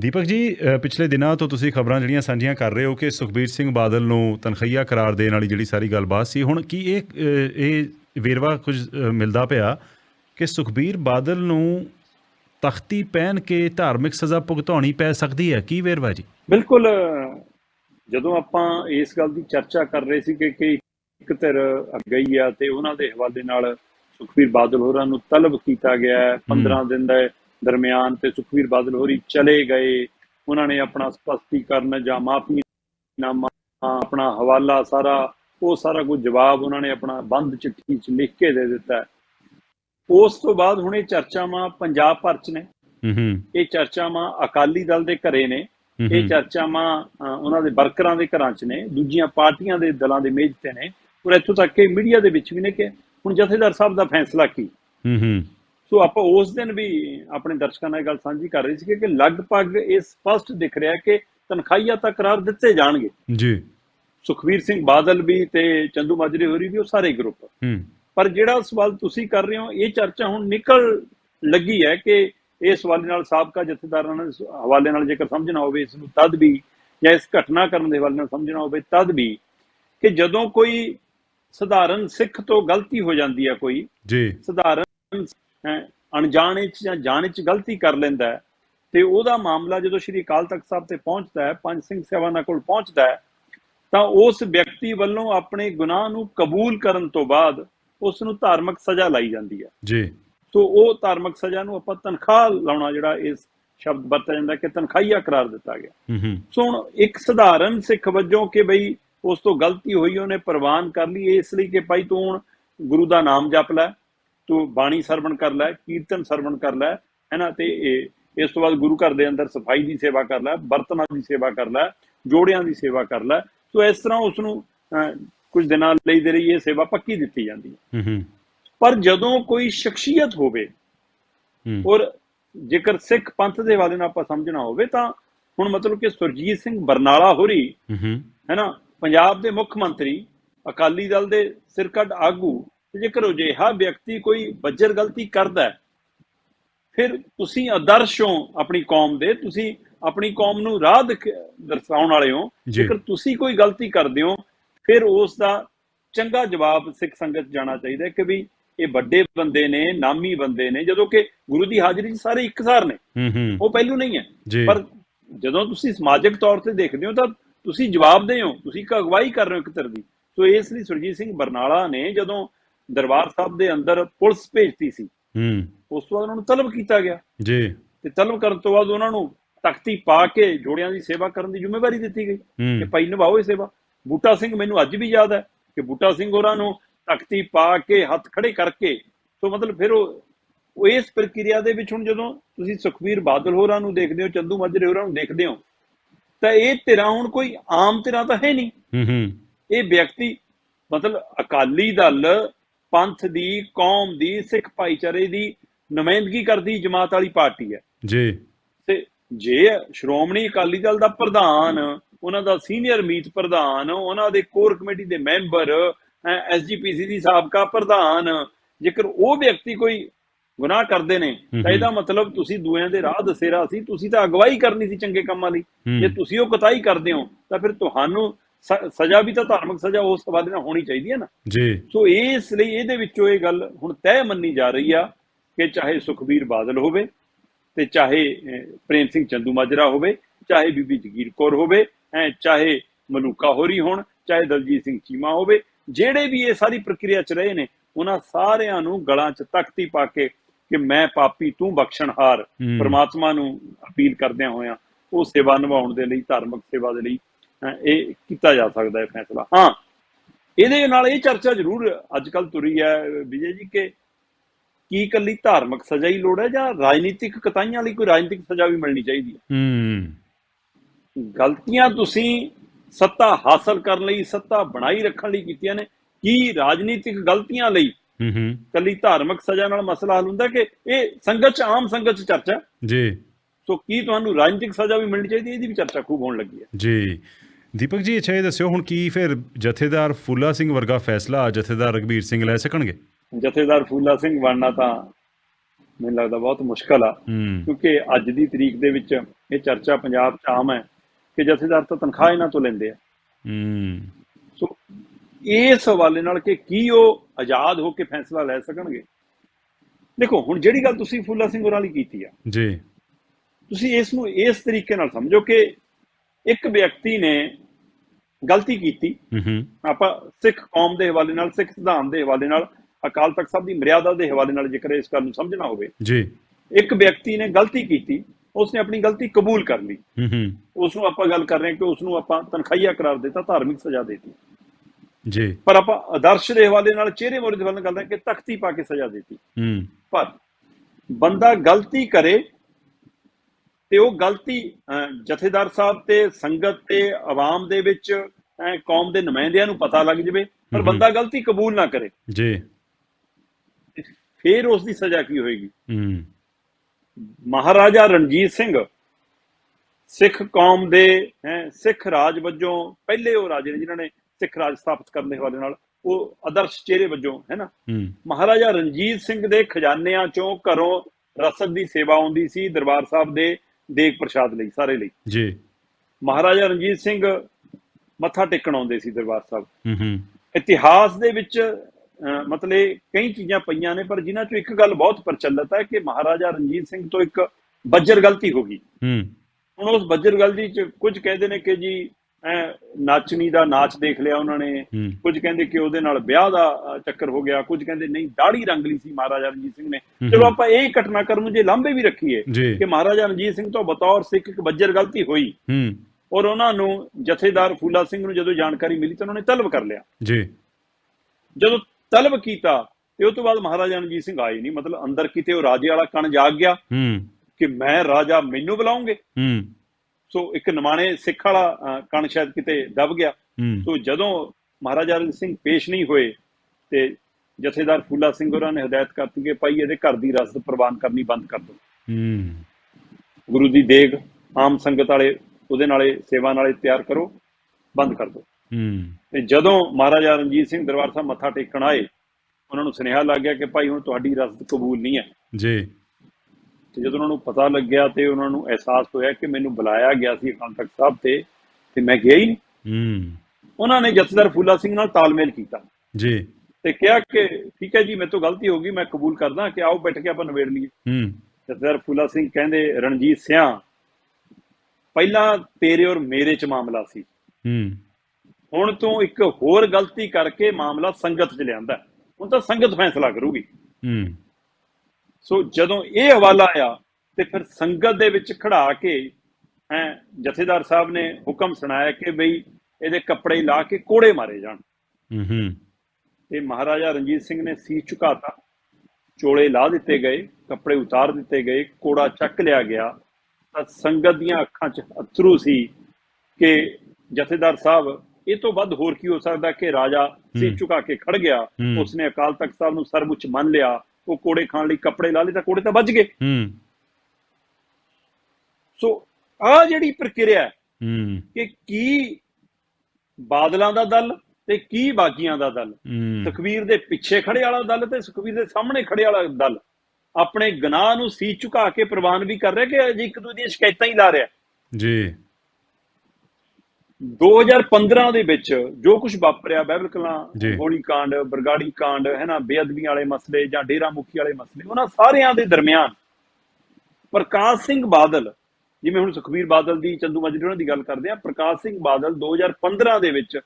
ਦੀਪਕ ਜੀ ਪਿਛਲੇ ਦਿਨਾਂ ਤੋਂ ਤੁਸੀਂ ਖਬਰਾਂ ਜਿਹੜੀਆਂ ਸਾਂਝੀਆਂ ਕਰ ਰਹੇ ਹੋ ਕਿ ਸੁਖਬੀਰ ਸਿੰਘ ਬਾਦਲ ਨੂੰ ਤਨਖਈਆ ਕਰਾਰ ਦੇਣ ਵਾਲੀ ਜਿਹੜੀ ਸਾਰੀ ਗੱਲਬਾਤ ਸੀ ਹੁਣ ਕੀ ਇਹ ਇਹ ਵੇਰਵਾ ਕੁਝ ਮਿਲਦਾ ਪਿਆ ਕਿ ਸੁਖਬੀਰ ਬਾਦਲ ਨੂੰ ਤਖਤੀ ਪਹਿਨ ਕੇ ਧਾਰਮਿਕ ਸਜ਼ਾ ਭੁਗਤਾਉਣੀ ਪੈ ਸਕਦੀ ਹੈ? ਕੀ ਵੇਰਵਾ ਜੀ? ਬਿਲਕੁਲ ਜਦੋਂ ਆਪਾਂ ਇਸ ਗੱਲ ਦੀ ਚਰਚਾ ਕਰ ਰਹੇ ਸੀ ਕਿ ਕਿ ਇੱਕ ਧਿਰ ਗਈ ਆ ਤੇ ਉਹਨਾਂ ਦੇ ਹਵਾਲੇ ਨਾਲ ਸੁਖਬੀਰ ਬਾਦਲ ਹੋਰਾਂ ਨੂੰ ਤਲਬ ਕੀਤਾ ਗਿਆ ਹੈ 15 ਦਿਨ ਦੇ ਦਰਮਿਆਨ ਤੇ ਸੁਖਬੀਰ ਬਾਦਲ ਹੋਰੀ ਚਲੇ ਗਏ। ਉਹਨਾਂ ਨੇ ਆਪਣਾ ਸਪਸ਼ਟੀਕਰਨ ਜਾਂ ਮਾਫੀਨਾਮਾ ਆਪਣਾ ਹਵਾਲਾ ਸਾਰਾ ਉਹ ਸਾਰਾ ਕੁਝ ਜਵਾਬ ਉਹਨਾਂ ਨੇ ਆਪਣਾ ਬੰਦ ਚਿੱਠੀ 'ਚ ਲਿਖ ਕੇ ਦੇ ਦਿੱਤਾ। ਉਸ ਤੋਂ ਬਾਅਦ ਹੁਣ ਇਹ ਚਰਚਾਵਾਂ ਪੰਜਾਬ ਭਰ 'ਚ ਨੇ। ਹੂੰ ਇਹ ਚਰਚਾਵਾਂ ਅਕਾਲੀ ਦਲ ਦੇ ਘਰੇ ਨੇ। ਇਹ ਚਰਚਾਵਾਂ ਉਹਨਾਂ ਦੇ ਵਰਕਰਾਂ ਦੇ ਘਰਾਂ 'ਚ ਨੇ। ਦੂਜੀਆਂ ਪਾਰਟੀਆਂ ਦੇ ਦਲਾਂ ਦੇ ਮੇਜ਼ ਤੇ ਨੇ। ਔਰ ਇੱਥੋਂ ਤੱਕ ਕਿ ਮੀਡੀਆ ਦੇ ਵਿੱਚ ਵੀ ਨੇ ਕਿ ਹੁਣ ਜਥੇਦਾਰ ਸਾਹਿਬ ਦਾ ਫੈਸਲਾ ਕੀ? ਹੂੰ ਹੂੰ। ਸੋ ਆਪਾਂ ਉਸ ਦਿਨ ਵੀ ਆਪਣੇ ਦਰਸ਼ਕਾਂ ਨਾਲ ਇਹ ਗੱਲ ਸਾਂਝੀ ਕਰ ਰਹੇ ਸੀ ਕਿ ਲਗਭਗ ਇਹ ਸਪਸ਼ਟ ਦਿਖ ਰਿਹਾ ਕਿ ਤਨਖਾਹੀਆ ਤਾਂ ਕਰਾਰ ਦਿੱਤੇ ਜਾਣਗੇ। ਜੀ। ਸੁਖਵੀਰ ਸਿੰਘ ਬਾਦਲ ਵੀ ਤੇ ਚੰਦੂ ਮਾਜਰੇ ਹੋਰੀ ਵੀ ਉਹ ਸਾਰੇ ਗਰੁੱਪ ਹੂੰ। ਪਰ ਜਿਹੜਾ ਸਵਾਲ ਤੁਸੀਂ ਕਰ ਰਹੇ ਹੋ ਇਹ ਚਰਚਾ ਹੁਣ ਨਿਕਲ ਲੱਗੀ ਹੈ ਕਿ ਇਸ ਹਵਾਲੇ ਨਾਲ ਸਾਬਕਾ ਜਥੇਦਾਰਾਂ ਨਾਲ ਹਵਾਲੇ ਨਾਲ ਜੇਕਰ ਸਮਝਣਾ ਹੋਵੇ ਇਸ ਨੂੰ ਤਦ ਵੀ ਜਾਂ ਇਸ ਘਟਨਾ ਕਰਨ ਦੇ ਹਵਾਲੇ ਨਾਲ ਸਮਝਣਾ ਹੋਵੇ ਤਦ ਵੀ ਕਿ ਜਦੋਂ ਕੋਈ ਸਧਾਰਨ ਸਿੱਖ ਤੋਂ ਗਲਤੀ ਹੋ ਜਾਂਦੀ ਹੈ ਕੋਈ ਜੀ। ਸਧਾਰਨ ਅਣਜਾਣੇ ਚ ਜਾਂ ਜਾਣੇ ਚ ਗਲਤੀ ਕਰ ਲੈਂਦਾ ਹੈ ਤੇ ਉਹਦਾ ਮਾਮਲਾ ਜਦੋਂ ਸ਼੍ਰੀ ਅਕਾਲ ਤਖਤ ਸਾਹਿਬ ਤੇ ਪਹੁੰਚਦਾ ਹੈ ਪੰਜ ਸਿੰਘ ਸਾਹਿਬਾਨਾਂ ਕੋਲ ਪਹੁੰਚਦਾ ਹੈ ਤਾਂ ਉਸ ਵਿਅਕਤੀ ਵੱਲੋਂ ਆਪਣੇ ਗੁਨਾਹ ਨੂੰ ਕਬੂਲ ਕਰਨ ਤੋਂ ਬਾਅਦ ਉਸ ਨੂੰ ਧਾਰਮਿਕ ਸਜ਼ਾ ਲਾਈ ਜਾਂਦੀ ਹੈ। ਜੀ। ਸੋ ਉਹ ਧਾਰਮਿਕ ਸਜ਼ਾ ਨੂੰ ਆਪਾਂ ਤਨਖਾਹ ਲਾਉਣਾ ਜਿਹੜਾ ਇਸ ਸ਼ਬਦ ਵਰਤਿਆ ਜਾਂਦਾ ਕਿ ਤਨਖਾਹੀਆ ਕਰਾਰ ਦਿੱਤਾ ਗਿਆ। ਹੂੰ ਹੂੰ। ਸੋ ਹੁਣ ਇੱਕ ਸਧਾਰਨ ਸਿੱਖ ਵਜੋਂ ਕਿ ਬਈ ਉਸ ਤੋਂ ਗਲਤੀ ਹੋਈ ਉਹਨੇ ਪ੍ਰਵਾਨ ਕਰ ਲਈ ਇਸ ਲਈ ਕਿ ਭਾਈ ਤੂੰ ਹੁਣ ਗੁਰੂ ਦਾ ਨਾਮ ਜਪ ਲੈ ਤੂੰ ਬਾਣੀ ਸਰਵਣ ਕਰ ਲੈ ਕੀਰਤਨ ਸਰਵਣ ਕਰ ਲੈ ਹੈਨਾ ਤੇ ਇਸ ਤੋਂ ਬਾਅਦ ਗੁਰੂ ਘਰ ਦੇ ਅੰਦਰ ਸਫ਼ਾਈ ਦੀ ਸੇਵਾ ਕਰ ਲੈ ਬਰਤਨਾਂ ਦੀ ਸੇਵਾ ਕਰ ਲੈ ਜੋੜਿਆਂ ਦੀ ਸੇਵਾ ਕਰ ਲੈ ਸੋ ਇਸ ਤਰ੍ਹਾਂ ਉਸ ਨੂੰ ਕੁਝ ਦਿਨਾਂ ਲਈ ਦੇ ਲਈ ਇਹ ਸੇਵਾ ਪੱਕੀ ਦਿੱਤੀ ਜਾਂਦੀ ਹੈ। ਪਰ ਜਦੋਂ ਕੋਈ ਸ਼ਖਸੀਅਤ ਹੋਵੇ ਔਰ ਜੇਕਰ ਸਿੱਖ ਪੰਥ ਦੇ ਵਾਲੇ ਨਾਲ ਆਪਾਂ ਸਮਝਣਾ ਹੋਵੇ ਤਾਂ ਹੁਣ ਮਤਲਬ ਕਿ ਸੁਰਜੀਤ ਸਿੰਘ ਬਰਨਾਲਾ ਹੋਰੀ ਹੂੰ ਨਾ ਪੰਜਾਬ ਦੇ ਮੁੱਖ ਮੰਤਰੀ ਅਕਾਲੀ ਦਲ ਦੇ ਸਿਰਕੱਢ ਆਗੂ ਜੇਕਰ ਅਜਿਹਾ ਵਿਅਕਤੀ ਕੋਈ ਬੱਜਰ ਗਲਤੀ ਕਰਦਾ ਹੈ ਫਿਰ ਤੁਸੀਂ ਆਦਰਸ਼ ਹੋ ਆਪਣੀ ਕੌਮ ਦੇ ਤੁਸੀਂ ਆਪਣੀ ਕੌਮ ਨੂੰ ਰਾਹ ਦਰਸਾਉਣ ਵਾਲੇ ਹੋ। ਜੇਕਰ ਤੁਸੀਂ ਕੋਈ ਗਲਤੀ ਕਰਦੇ ਹੋ ਫਿਰ ਉਸ ਦਾ ਚੰਗਾ ਜਵਾਬ ਸਿੱਖ ਸੰਗਤ ਜਾਣਾ ਚਾਹੀਦਾ ਕਿ ਵੀ ਇਹ ਵੱਡੇ ਬੰਦੇ ਨੇ ਨਾਮੀ ਬੰਦੇ ਨੇ ਜਦੋਂ ਕਿ ਗੁਰੂ ਦੀ ਹਾਜ਼ਰੀ 'ਚ ਸਾਰੇ ਇੱਕਸਾਰ ਨੇ। ਉਹ ਪਹਿਲੂ ਨਹੀਂ ਹੈ। ਪਰ ਜਦੋਂ ਤੁਸੀਂ ਸਮਾਜਿਕ ਤੌਰ ਤੇ ਦੇਖਦੇ ਹੋ ਤਾਂ ਤੁਸੀਂ ਜਵਾਬਦੇਹ ਹੋ ਤੁਸੀਂ ਇੱਕ ਅਗਵਾਈ ਕਰ ਰਹੇ ਹੋ ਇੱਕ ਤਰ੍ਹਾਂ ਦੀ। ਸੋ ਇਸ ਲਈ ਸੁਰਜੀਤ ਸਿੰਘ ਬਰਨਾਲਾ ਨੇ ਜਦੋਂ ਦਰਬਾਰ ਸਾਹਿਬ ਦੇ ਅੰਦਰ ਪੁਲਿਸ ਭੇਜਤੀ ਸੀ। ਹੂੰ। ਉਸ ਤੋਂ ਬਾਅਦ ਉਹਨਾਂ ਨੂੰ ਤਲਬ ਕੀਤਾ ਗਿਆ। ਜੀ। ਤੇ ਤਲਬ ਕਰਨ ਤੋਂ ਬਾਅਦ ਉਹਨਾਂ ਨੂੰ ਤਖਤੀ ਪਾ ਕੇ ਜੋੜਿਆਂ ਦੀ ਸੇਵਾ ਕਰਨ ਦੀ ਜ਼ਿੰਮੇਵਾਰੀ ਦਿੱਤੀ ਗਈ। ਕਿ ਭਾਈ ਨਿਭਾਓ ਇਹ ਸੇਵਾ। ਬੂਟਾ ਸਿੰਘ ਮੈਨੂੰ ਅੱਜ ਵੀ ਯਾਦ ਹੈ ਕਿ ਬੂਟਾ ਸਿੰਘ ਹੋਰਾਂ ਨੂੰ ਤਖਤੀ ਪਾ ਕੇ ਹੱਥ ਖੜੇ ਕਰਕੇ ਸੋ ਮਤਲਬ ਫਿਰ ਉਹ ਉਹ ਇਸ ਪ੍ਰਕਿਰਿਆ ਦੇ ਵਿੱਚ ਹੁਣ ਜਦੋਂ ਤੁਸੀਂ ਸੁਖਵੀਰ ਬਾਦਲ ਹੋਰਾਂ ਨੂੰ ਦੇਖਦੇ ਹੋ ਚੰਦੂ ਮਾਜਰੇ ਹੋਰਾਂ ਨੂੰ ਦੇਖਦੇ ਹੋ ਤਾਂ ਇਹ ਧਿਰਾਂ ਹੁਣ ਕੋਈ ਆਮ ਧਿਰਾਂ ਤਾਂ ਹੈ ਨਹੀਂ। ਹੂੰ ਹੂੰ। ਇਹ ਵਿਅਕਤੀ ਮਤਲਬ ਅਕਾਲੀ ਦਲ ਪੰਥ ਦੀ ਕੌਮ ਦੀ ਸਿੱਖ ਭਾਈਚਾਰੇ ਦੀ ਨੁਮਾਇੰਦਗੀ ਕਰਦੀ ਜਮਾਤ ਵਾਲੀ ਪਾਰਟੀ ਹੈ। ਜੀ। ਤੇ ਜੇ ਸ਼੍ਰੋਮਣੀ ਅਕਾਲੀ ਦਲ ਦਾ ਪ੍ਰਧਾਨ ਉਹਨਾਂ ਦਾ ਸੀਨੀਅਰ ਮੀਤ ਪ੍ਰਧਾਨ ਉਹਨਾਂ ਦੇ ਕੋਰ ਕਮੇਟੀ ਦੇ ਮੈਂਬਰ ਐਸਜੀਪੀਸੀ ਦੀ ਸਾਬਕਾ ਪ੍ਰਧਾਨ ਜੇਕਰ ਉਹ ਵਿਅਕਤੀ ਕੋਈ ਗੁਨਾਹ ਕਰਦੇ ਨੇ ਤਾਂ ਇਹਦਾ ਮਤਲਬ ਤੁਸੀਂ ਦੂਆਂ ਦੇ ਰਾਹ ਦਸੇਰਾ ਸੀ ਤੁਸੀਂ ਤਾਂ ਅਗਵਾਈ ਕਰਨੀ ਸੀ ਚੰਗੇ ਕੰਮਾਂ ਲਈ। ਜੇ ਤੁਸੀਂ ਉਹ ਕਤਾਈ ਕਰਦੇ ਹੋ ਤਾਂ ਫਿਰ ਤੁਹਾਨੂੰ ਸਜ਼ਾ ਵੀ ਤਾਂ ਧਾਰਮਿਕ ਸਜ਼ਾ ਉਸ ਹਵਾਲੇ ਨਾਲ ਹੋਣੀ ਚਾਹੀਦੀ ਹੈ ਨਾ ਜੀ ਸੋ ਇਸ ਲਈ ਇਹਦੇ ਵਿੱਚੋਂ ਇਹ ਗੱਲ ਹੁਣ ਤੈਅ ਮੰਨੀ ਜਾ ਰਹੀ ਆ ਕਿ ਚਾਹੇ ਸੁਖਬੀਰ ਬਾਦਲ ਹੋਵੇ ਤੇ ਚਾਹੇ ਪ੍ਰੇਮ ਸਿੰਘ ਚੰਦੂ ਮਾਜਰਾ ਹੋਵੇ ਚਾਹੇ ਬੀਬੀ ਜਗੀਰ ਕੌਰ ਹੋਵੇ ਐ ਚਾਹੇ ਮਲੂਕਾ ਹੋਰੀ ਹੋਣ ਚਾਹੇ ਦਲਜੀਤ ਸਿੰਘ ਚੀਮਾ ਹੋਵੇ ਜਿਹੜੇ ਵੀ ਇਹ ਸਾਰੀ ਪ੍ਰਕਿਰਿਆ ਚ ਰਹੇ ਨੇ ਉਹਨਾਂ ਸਾਰਿਆਂ ਨੂੰ ਗਲਾਂ 'ਚ ਤਖਤੀ ਪਾ ਕੇ ਕਿ ਮੈਂ ਪਾਪੀ ਤੂੰ ਬਖਸ਼ਣਹਾਰ। ਪ੍ਰਮਾਤਮਾ ਨੂੰ ਅਪੀਲ ਕਰਦਿਆਂ ਹੋਇਆਂ ਉਹ ਸੇਵਾ ਨਿਭਾਉਣ ਦੇ ਲਈ ਧਾਰਮਿਕ ਸੇਵਾ ਦੇ ਲਈ ਇਹ ਕੀਤਾ ਜਾ ਸਕਦਾ ਹੈ ਫੈਸਲਾ। ਹਾਂ ਇਹਦੇ ਨਾਲ ਇਹ ਚਰਚਾ ਜ਼ਰੂਰ ਅੱਜ ਕੱਲ ਤੁਰੀ ਹੈ ਵਿਜੇ ਜੀ ਕਿ ਕੀ ਇਕੱਲੀ ਧਾਰਮਿਕ ਸਜ਼ਾ ਹੀ ਲੋੜ ਹੈ ਜਾਂ ਰਾਜਨੀਤਿਕ ਕਤਾਈਆਂ ਲਈ ਕੋਈ ਰਾਜਨੀਤਿਕ ਸਜ਼ਾ ਵੀ ਮਿਲਣੀ ਚਾਹੀਦੀ ਹੈ? ਹੂੰ। ਗਲਤੀਆਂ ਤੁਸੀਂ ਸੱਤਾ ਹਾਸਲ ਕਰਨ ਲਈ ਸੱਤਾ ਬਣਾਈ ਰੱਖਣ ਲਈ ਕੀਤੀਆਂ ਨੇ ਕੀ ਰਾਜਨੀਤਿਕ ਗਲਤੀਆਂ ਲਈ ਹੂੰ ਹੂੰ। ਇਕੱਲੀ ਧਾਰਮਿਕ ਸਜ਼ਾ ਨਾਲ ਮਸਲਾ ਹੱਲ ਹੁੰਦਾ ਕਿ ਇਹ ਸੰਗਤ ਚ ਆਮ ਸੰਗਤ ਚ ਚਰਚਾ। ਜੀ। ਸੋ ਕੀ ਤੁਹਾਨੂੰ ਰਾਜਨੀਤਿਕ ਸਜ਼ਾ ਵੀ ਮਿਲਣੀ ਚਾਹੀਦੀ ਇਹਦੀ ਵੀ ਚਰਚਾ ਖੂਬ ਹੋਣ ਲੱਗੀ ਹੈ। ਜੀ। ਦੀਪਕ ਜੀ ਅੱਛਾ ਇਹ ਦੱਸਿਓ ਹੁਣ ਕੀ ਫਿਰ ਜਥੇਦਾਰ ਫੂਲਾ ਸਿੰਘ ਵਰਗਾ ਫੈਸਲਾ ਜਥੇਦਾਰ ਰਗਵੀਰ ਸਿੰਘ ਲੈ ਸਕਣਗੇ? ਜਥੇਦਾਰ ਫੂਲਾ ਸਿੰਘ ਬਣਨਾ ਤਾਂ ਮੈਨੂੰ ਲੱਗਦਾ ਬਹੁਤ ਮੁਸ਼ਕਲ ਆ ਕਿਉਂਕਿ ਅੱਜ ਦੀ ਤਰੀਕ ਦੇ ਵਿੱਚ ਇਹ ਚਰਚਾ ਪੰਜਾਬ 'ਚ ਆਮ ਹੈ ਕਿ ਜਥੇਦਾਰ ਤਾਂ ਤਨਖਾਹ ਇਹਨਾਂ ਤੋਂ ਲੈਂਦੇ ਆ। ਹੂੰ। ਸੋ ਇਸ ਹਵਾਲੇ ਨਾਲ ਕਿ ਕੀ ਉਹ ਆਜ਼ਾਦ ਹੋ ਕੇ ਫੈਸਲਾ ਲੈ ਸਕਣਗੇ? ਦੇਖੋ ਹੁਣ ਜਿਹੜੀ ਗੱਲ ਤੁਸੀਂ ਫੂਲਾ ਸਿੰਘ ਹੋਰਾਂ ਲਈ ਕੀਤੀ ਆ ਜੀ। ਤੁਸੀਂ ਇਸ ਨੂੰ ਇਸ ਤਰੀਕੇ ਨਾਲ ਸਮਝੋ ਕਿ ਇੱਕ ਵਿਅਕਤੀ ਨੇ ਗਲਤੀ ਕੀਤੀ। ਆਪਾਂ ਸਿੱਖ ਕੌਮ ਦੇ ਹਵਾਲੇ ਨਾਲ ਸਿੱਖ ਸਿਧਾਂਤ ਦੇ ਹਵਾਲੇ ਨਾਲ ਅਕਾਲ ਤਖਤ ਸਾਹਿਬ ਦੀ ਮਰਿਆਦਾ ਦੇ ਹਵਾਲੇ ਨਾਲ ਜੇਕਰ ਇਸ ਗੱਲ ਨੂੰ ਸਮਝਣਾ ਹੋਵੇ। ਜੀ। ਇੱਕ ਵਿਅਕਤੀ ਨੇ ਗਲਤੀ ਕੀਤੀ ਉਸਨੇ ਆਪਣੀ ਗਲਤੀ ਕਬੂਲ ਕਰ ਲਈ। ਉਸ ਨੂੰ ਆਪਾਂ ਗੱਲ ਕਰ ਰਹੇ ਹਾਂ ਕਿ ਉਸ ਨੂੰ ਆਪਾਂ ਤਨਖਾਹੀਆ ਕਰਾਰ ਦਿੱਤਾ ਧਾਰਮਿਕ ਸਜ਼ਾ ਦੇਤੀ। ਜੀ। ਪਰ ਆਪਾਂ ਆਦਰਸ਼ ਦੇ ਹਵਾਲੇ ਨਾਲ ਚਿਹਰੇ ਮੋਰੇ ਦੇ ਹਵਾਲੇ ਨਾਲ ਗੱਲ ਕਿ ਤਖਤੀ ਪਾ ਕੇ ਸਜ਼ਾ ਦਿੱਤੀ। ਪਰ ਬੰਦਾ ਗਲਤੀ ਕਰੇ ਤੇ ਉਹ ਗਲਤੀ ਜਥੇਦਾਰ ਸਾਹਿਬ ਤੇ ਸੰਗਤ ਤੇ ਆਵਾਮ ਦੇ ਵਿੱਚ ਕੌਮ ਦੇ ਨੁਮਾਇੰਦਿਆਂ ਨੂੰ ਪਤਾ ਲੱਗ ਜਵੇ ਪਰ। ਬੰਦਾ ਗਲਤੀ ਕਬੂਲ ਨਾ ਕਰੇ। ਜੀ। ਫਿਰ ਉਸ ਦੀ ਸਜ਼ਾ ਕੀ ਹੋਏਗੀ? ਹੂੰ ਮਹਾਰਾਜਾ ਰਣਜੀਤ ਸਿੰਘ ਸਿੱਖ ਕੌਮ ਦੇ ਸਿੱਖ ਰਾਜ ਵਜੋਂ ਪਹਿਲੇ ਉਹ ਰਾਜੇ ਨੇ ਜਿਨ੍ਹਾਂ ਨੇ ਸਿੱਖ ਰਾਜ ਸਥਾਪਿਤ ਕਰਨ ਦੇ ਹਵਾਲੇ ਨਾਲ ਉਹ ਆਦਰਸ਼ ਚਿਹਰੇ ਵਜੋਂ ਹੈ ਨਾ? ਮਹਾਰਾਜਾ ਰਣਜੀਤ ਸਿੰਘ ਦੇ ਖਜ਼ਾਨਿਆਂ ਚੋਂ ਘਰੋਂ ਰਸਦ ਦੀ ਸੇਵਾ ਆਉਂਦੀ ਸੀ ਦਰਬਾਰ ਸਾਹਿਬ ਦੇ ਦੇਗ ਪ੍ਰਸ਼ਾਦ ਲਈ ਸਾਰੇ ਲਈ। ਜੀ। ਮਹਾਰਾਜਾ ਰਣਜੀਤ ਸਿੰਘ ਮੱਥਾ ਟੇਕਣ ਆਉਂਦੇ ਸੀ ਦਰਬਾਰ ਸਾਹਿਬ। ਹੂੰ ਹੂੰ। ਇਤਿਹਾਸ ਦੇ ਵਿੱਚ ਮਤਲਬ ਕਈ ਚੀਜ਼ਾਂ ਪਈਆਂ ਨੇ ਪਰ ਜਿਨ੍ਹਾਂ ਚੋਂ ਇੱਕ ਗੱਲ ਬਹੁਤ ਪ੍ਰਚਲਿਤ ਹੈ ਕਿ ਮਹਾਰਾਜਾ ਰਣਜੀਤ ਸਿੰਘ ਤੋਂ ਇੱਕ ਬੱਜਰ ਗਲਤੀ ਹੋ ਗਈ। ਹੂੰ। ਹੁਣ ਉਸ ਬੱਜਰ ਗਲਤੀ ਚ ਕੁਝ ਕਹਿੰਦੇ ਨੇ ਕਿ ਜੀ ਨਾਚਣੀ ਦਾ ਨਾਚ ਦੇਖ ਲਿਆ ਉਹਨਾਂ ਨੇ। ਕੁਝ ਕਹਿੰਦੇ ਕਿ ਉਹਦੇ ਨਾਲ ਵਿਆਹ ਦਾ ਚੱਕਰ ਹੋ ਗਿਆ। ਕੁਝ ਕਹਿੰਦੇ ਨਹੀਂ ਦਾੜੀ ਰੰਗ ਲਈ ਸੀ ਮਹਾਰਾਜਾ ਰਣਜੀਤ ਸਿੰਘ ਨੇ। ਚਲੋ ਆਪਾਂ ਇਹ ਘਟਨਾਕ੍ਰਮ ਨੂੰ ਜੇ ਲਾਂਭੇ ਵੀ ਰੱਖੀਏ ਕਿ ਮਹਾਰਾਜਾ ਰਣਜੀਤ ਸਿੰਘ ਤੋਂ ਬਤੌਰ ਸਿੱਖ ਇੱਕ ਬੱਜਰ ਗਲਤੀ ਹੋਈ। ਹੂੰ। ਔਰ ਉਹਨਾਂ ਨੂੰ ਜਥੇਦਾਰ ਫੂਲਾ ਸਿੰਘ ਨੂੰ ਜਦੋਂ ਜਾਣਕਾਰੀ ਮਿਲੀ ਤਾਂ ਉਹਨਾਂ ਨੇ ਤਲਬ ਕਰ ਲਿਆ। ਜੀ। ਜਦੋਂ ਤਲਬ ਕੀਤਾ ਤੇ ਉਸ ਤੋਂ ਬਾਅਦ ਮਹਾਰਾਜਾ ਰਣਜੀਤ ਸਿੰਘ ਆਏ ਨਹੀਂ। ਮਤਲਬ ਅੰਦਰ ਕਿਤੇ ਉਹ ਰਾਜੇ ਵਾਲਾ ਕਣ ਜਾਗ ਗਿਆ ਹੂੰ। ਕਿ ਮੈਂ ਰਾਜਾ ਮੈਨੂੰ ਬੁਲਾਉਂਗੇ। ਹੂੰ। ਸੋ ਇੱਕ ਨਿਮਾਣੇ ਸਿੱਖ ਵਾਲਾ ਕਣ ਸ਼ਾਇਦ ਕਿਤੇ ਦਬ ਗਿਆ। ਸੋ ਜਦੋਂ ਮਹਾਰਾਜਾ ਰਣਜੀਤ ਸਿੰਘ ਪੇਸ਼ ਨਹੀਂ ਹੋਏ ਤੇ ਜਥੇਦਾਰ ਫੂਲਾ ਸਿੰਘ ਹੋਰਾਂ ਨੇ ਹਦਾਇਤ ਕਰਤੀ ਕਿ ਭਾਈ ਇਹਦੇ ਘਰ ਦੀ ਰਸਦ ਪ੍ਰਵਾਨ ਕਰਨੀ ਬੰਦ ਕਰ ਦਿਓ। ਹੂੰ। ਗੁਰੂ ਦੀ ਦੇਗ ਆਮ ਸੰਗਤ ਵਾਲੇ ਉਹਦੇ ਨਾਲੇ ਸੇਵਾ ਨਾਲੇ ਤਿਆਰ ਕਰੋ ਬੰਦ ਕਰ ਦਿਓ। ਹੂੰ। ਤੇ ਜਦੋਂ ਮਹਾਰਾਜਾ ਰਣਜੀਤ ਸਿੰਘ ਦਰਬਾਰ ਸਾਹਿਬ ਮੱਥਾ ਟੇਕਣ ਆਏ ਉਹਨਾਂ ਨੂੰ ਸੁਨੇਹਾ ਲੱਗ ਗਿਆ ਕਿ ਭਾਈ ਹੁਣ ਤੁਹਾਡੀ ਰਸਦ ਕਬੂਲ ਨਹੀਂ ਹੈ। ਜੀ। ਤੇ ਜਦੋਂ ਉਹਨਾਂ ਨੂੰ ਪਤਾ ਲੱਗਿਆ ਤੇ ਉਹਨਾਂ ਨੂੰ ਅਹਿਸਾਸ ਹੋਇਆ ਕਿ ਮੈਨੂੰ ਬੁਲਾਇਆ ਗਿਆ ਸੀ ਅਕਾਲ ਤਖਤ ਸਾਹਿਬ ਤੇ ਤੇ ਮੈਂ ਗਿਆ ਹੀ ਨਹੀਂ। ਹੂੰ। ਉਹਨਾਂ ਨੇ ਜਥੇਦਾਰ ਫੂਲਾ ਸਿੰਘ ਨਾਲ ਤਾਲਮੇਲ ਕੀਤਾ। ਜੀ। ਤੇ ਕਿਹਾ ਕਿ ਠੀਕ ਹੈ ਜੀ ਮੇਰੇ ਤੋਂ ਗਲਤੀ ਹੋ ਗਈ ਮੈਂ ਕਬੂਲ ਕਰਦਾ ਕਿ ਆਓ ਬੈਠ ਕੇ ਆਪਾਂ ਨਿਬੇੜ ਲਈਏ ਹੂੰ। ਜਥੇਦਾਰ ਫੂਲਾ ਸਿੰਘ ਕਹਿੰਦੇ ਰਣਜੀਤ ਸਿਆਂ ਪਹਿਲਾਂ ਤੇਰੇ ਔਰ ਮੇਰੇ ਚ ਮਾਮਲਾ ਸੀ। ਹੂੰ। ਹੁਣ ਤੂੰ ਇੱਕ ਹੋਰ ਗਲਤੀ ਕਰਕੇ ਮਾਮਲਾ ਸੰਗਤ ਚ ਲਿਆਂਦਾ। ਹੁਣ ਤਾਂ ਸੰਗਤ ਫੈਸਲਾ ਕਰੂਗੀ। ਹੂੰ। ਸੋ ਜਦੋਂ ਇਹ ਹਵਾਲਾ ਆਇਆ ਤੇ ਫਿਰ ਸੰਗਤ ਦੇ ਵਿੱਚ ਖੜਾ ਕੇ ਹੈ ਜਥੇਦਾਰ ਸਾਹਿਬ ਨੇ ਹੁਕਮ ਸੁਣਾਇਆ ਕਿ ਬਈ ਇਹਦੇ ਕੱਪੜੇ ਲਾ ਕੇ ਕੋੜੇ ਮਾਰੇ ਜਾਣ। ਹੂੰ ਹੂੰ। ਤੇ ਮਹਾਰਾਜਾ ਰਣਜੀਤ ਸਿੰਘ ਨੇ ਸੀਸ ਝੁਕਾਤਾ ਚੋਲੇ ਲਾ ਦਿੱਤੇ ਗਏ ਕੱਪੜੇ ਉਤਾਰ ਦਿੱਤੇ ਗਏ ਕੋੜਾ ਚੱਕ ਲਿਆ ਗਿਆ। ਤਾਂ ਸੰਗਤ ਦੀਆਂ ਅੱਖਾਂ 'ਚ ਅਥਰੂ ਸੀ ਕਿ ਜਥੇਦਾਰ ਸਾਹਿਬ ਇਹ ਤੋਂ ਵੱਧ ਹੋਰ ਕੀ ਹੋ ਸਕਦਾ ਕਿ ਰਾਜਾ ਸੀਸ। ਝੁਕਾ ਕੇ ਖੜ ਗਿਆ। ਉਸਨੇ ਅਕਾਲ ਤਖਤ ਸਾਹਿਬ ਨੂੰ ਸਰਵਉੱਚ ਮੰਨ ਲਿਆ। ਉਹ ਕੋੜੇ ਖਾਣ ਲਈ ਕੱਪੜੇ ਲਾ ਲਏ ਤਾਂ ਕੋੜੇ ਤਾਂ ਵੱਜ ਗਏ। ਹੂੰ। ਸੋ ਆ ਜਿਹੜੀ ਪ੍ਰਕਿਰਿਆ ਹੈ ਕਿ ਕੀ ਬਾਦਲਾਂ ਦਾ ਦਲ ਤੇ ਕੀ ਬਾਗੀਆਂ ਦਾ ਦਲ? ਸੁਖਵੀਰ ਦੇ ਪਿੱਛੇ ਖੜੇ ਵਾਲਾ ਦਲ ਤੇ ਸੁਖਵੀਰ ਦੇ ਸਾਹਮਣੇ ਖੜੇ ਵਾਲਾ ਦਲ? ਆਪਣੇ ਗੁਨਾਹ ਨੂੰ ਸੀ ਝੁਕਾ ਕੇ ਪ੍ਰਵਾਨ ਵੀ ਕਰ ਰਿਹਾ ਕਿ ਅਜੇ ਇੱਕ ਦੂਜੇ ਦੀਆਂ ਸ਼ਿਕਾਇਤਾਂ ਹੀ ਲਾ ਰਿਹਾ? ਜੀ। 2015 ਦੇ ਵਿੱਚ ਜੋ ਕੁਝ ਵਾਪਰਿਆ ਬਾਈਬਲ। ਕਲਾਂ ਗੋਲੀ ਕਾਂਡ ਬਰਗਾੜੀ ਕਾਂਡ ਹੈ ਨਾ ਬੇਅਦਬੀਆਂ ਵਾਲੇ ਮਸਲੇ ਜਾਂ ਡੇਰਾ ਮੁਖੀ ਵਾਲੇ ਮਸਲੇ ਉਹਨਾਂ ਸਾਰਿਆਂ ਦੇ ਦਰਮਿਆਨ ਪ੍ਰਕਾਸ਼ ਸਿੰਘ ਬਾਦਲ ਜਿਵੇਂ ਹੁਣ ਸੁਖਵੀਰ ਬਾਦਲ ਦੀ ਚੰਦੂ ਮਾਜਰੀ ਉਹਨਾਂ ਦੀ ਗੱਲ ਕਰਦੇ ਆ ਪ੍ਰਕਾਸ਼ ਸਿੰਘ ਬਾਦਲ 2015 ਦੇ ਵਿੱਚ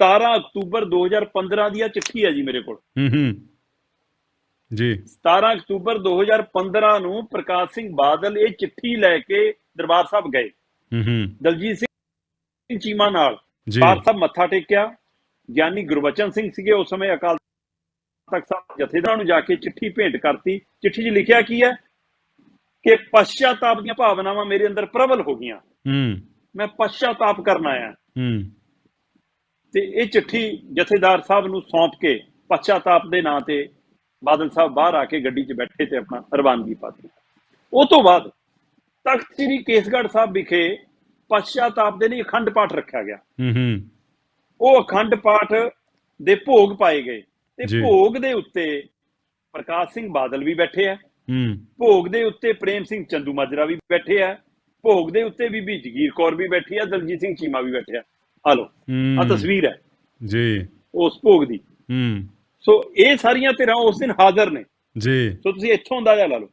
17 ਅਕਤੂਬਰ 2015 ਦੀ ਆ ਚਿੱਠੀ ਹੈ ਜੀ ਮੇਰੇ ਕੋਲ। ਹੂੰ ਹੂੰ। ਜੀ। 17 ਅਕਤੂਬਰ 2015 ਨੂੰ ਪ੍ਰਕਾਸ਼ ਸਿੰਘ ਬਾਦਲ ਇਹ ਚਿੱਠੀ ਲੈ ਕੇ ਦਰਬਾਰ ਸਾਹਿਬ ਗਏ। ਹੂੰ ਹੂੰ। ਦਲਜੀਤ ਚੀਮਾ ਨਾਲ। ਦਰਬਾਰ ਸਾਹਿਬ ਮੱਥਾ ਟੇਕਿਆ। ਗਿਆਨੀ ਗੁਰਬਚਨ ਸਿੰਘ ਸੀਗੇ ਉਸ ਸਮੇਂ ਅਕਾਲ ਤਖਤ ਸਾਹਿਬ ਜਥੇਦਾਰਾਂ ਨੂੰ ਜਾ ਕੇ ਚਿੱਠੀ ਭੇਂਟ ਕਰਤੀ। ਚਿੱਠੀ 'ਚ ਲਿਖਿਆ ਕੀ ਹੈ? ਕਿ ਪਛਤਾਪ ਦੀਆਂ ਭਾਵਨਾਵਾਂ ਮੇਰੇ ਅੰਦਰ ਪ੍ਰਬਲ ਹੋ ਗਈਆਂ। ਹੂੰ। ਮੈਂ ਪਛਤਾਪ ਕਰਨ ਆਇਆ। ਹੂੰ। ਤੇ ਇਹ ਚਿੱਠੀ ਜਥੇਦਾਰ ਸਾਹਿਬ ਨੂੰ ਸੌਂਪ ਕੇ ਪਛਤਾਪ ਦੇ ਨਾਂ ਤੇ ਬਾਦਲ ਸਾਹਿਬ ਬਾਹਰ ਆ ਕੇ ਗੱਡੀ 'ਚ ਬੈਠੇ ਤੇ ਆਪਣਾ ਰਵਾਨਗੀ ਪਾਤੀ ਉਹ ਤੋਂ ਬਾਅਦ ਤਖਤ ਸ੍ਰੀ ਕੇਸਗੜ੍ਹ ਸਾਹਿਬ ਵਿਖੇ ਪਛਤਾਪ ਦੇ ਲਈ ਅਖੰਡ ਪਾਠ ਰੱਖਿਆ ਗਿਆ। ਹੂੰ ਹੂੰ। ਉਹ ਅਖੰਡ ਪਾਠ ਦੇ ਭੋਗ ਪਾਏ ਗਏ। ਤੇ। ਭੋਗ ਦੇ ਉੱਤੇ ਪ੍ਰਕਾਸ਼ ਸਿੰਘ ਬਾਦਲ ਵੀ ਬੈਠੇ ਆ। ਹੂੰ। ਭੋਗ ਦੇ ਉੱਤੇ ਪ੍ਰੇਮ ਸਿੰਘ ਚੰਦੂ ਮਾਜਰਾ ਵੀ ਬੈਠੇ ਆ। ਭੋਗ ਦੇ ਉੱਤੇ ਬੀਬੀ ਜਗੀਰ ਕੌਰ ਵੀ ਬੈਠੀ ਆ ਦਲਜੀਤ ਸਿੰਘ ਚੀਮਾ ਵੀ ਬੈਠਿਆ ਆ। ਲੋ ਆ ਤਸਵੀਰ ਹੈ। ਜੀ। ਉਸ ਭੋਗ ਦੀ। ਹੂੰ। ਸੋ ਇਹ ਸਾਰੀਆਂ ਧਿਰਾਂ ਉਸ ਦਿਨ ਹਾਜ਼ਰ ਨੇ। ਜੀ। ਸੋ ਤੁਸੀਂ ਇੱਥੋਂ ਅੰਦਾਜ਼ਾ ਲਾ ਲਓ।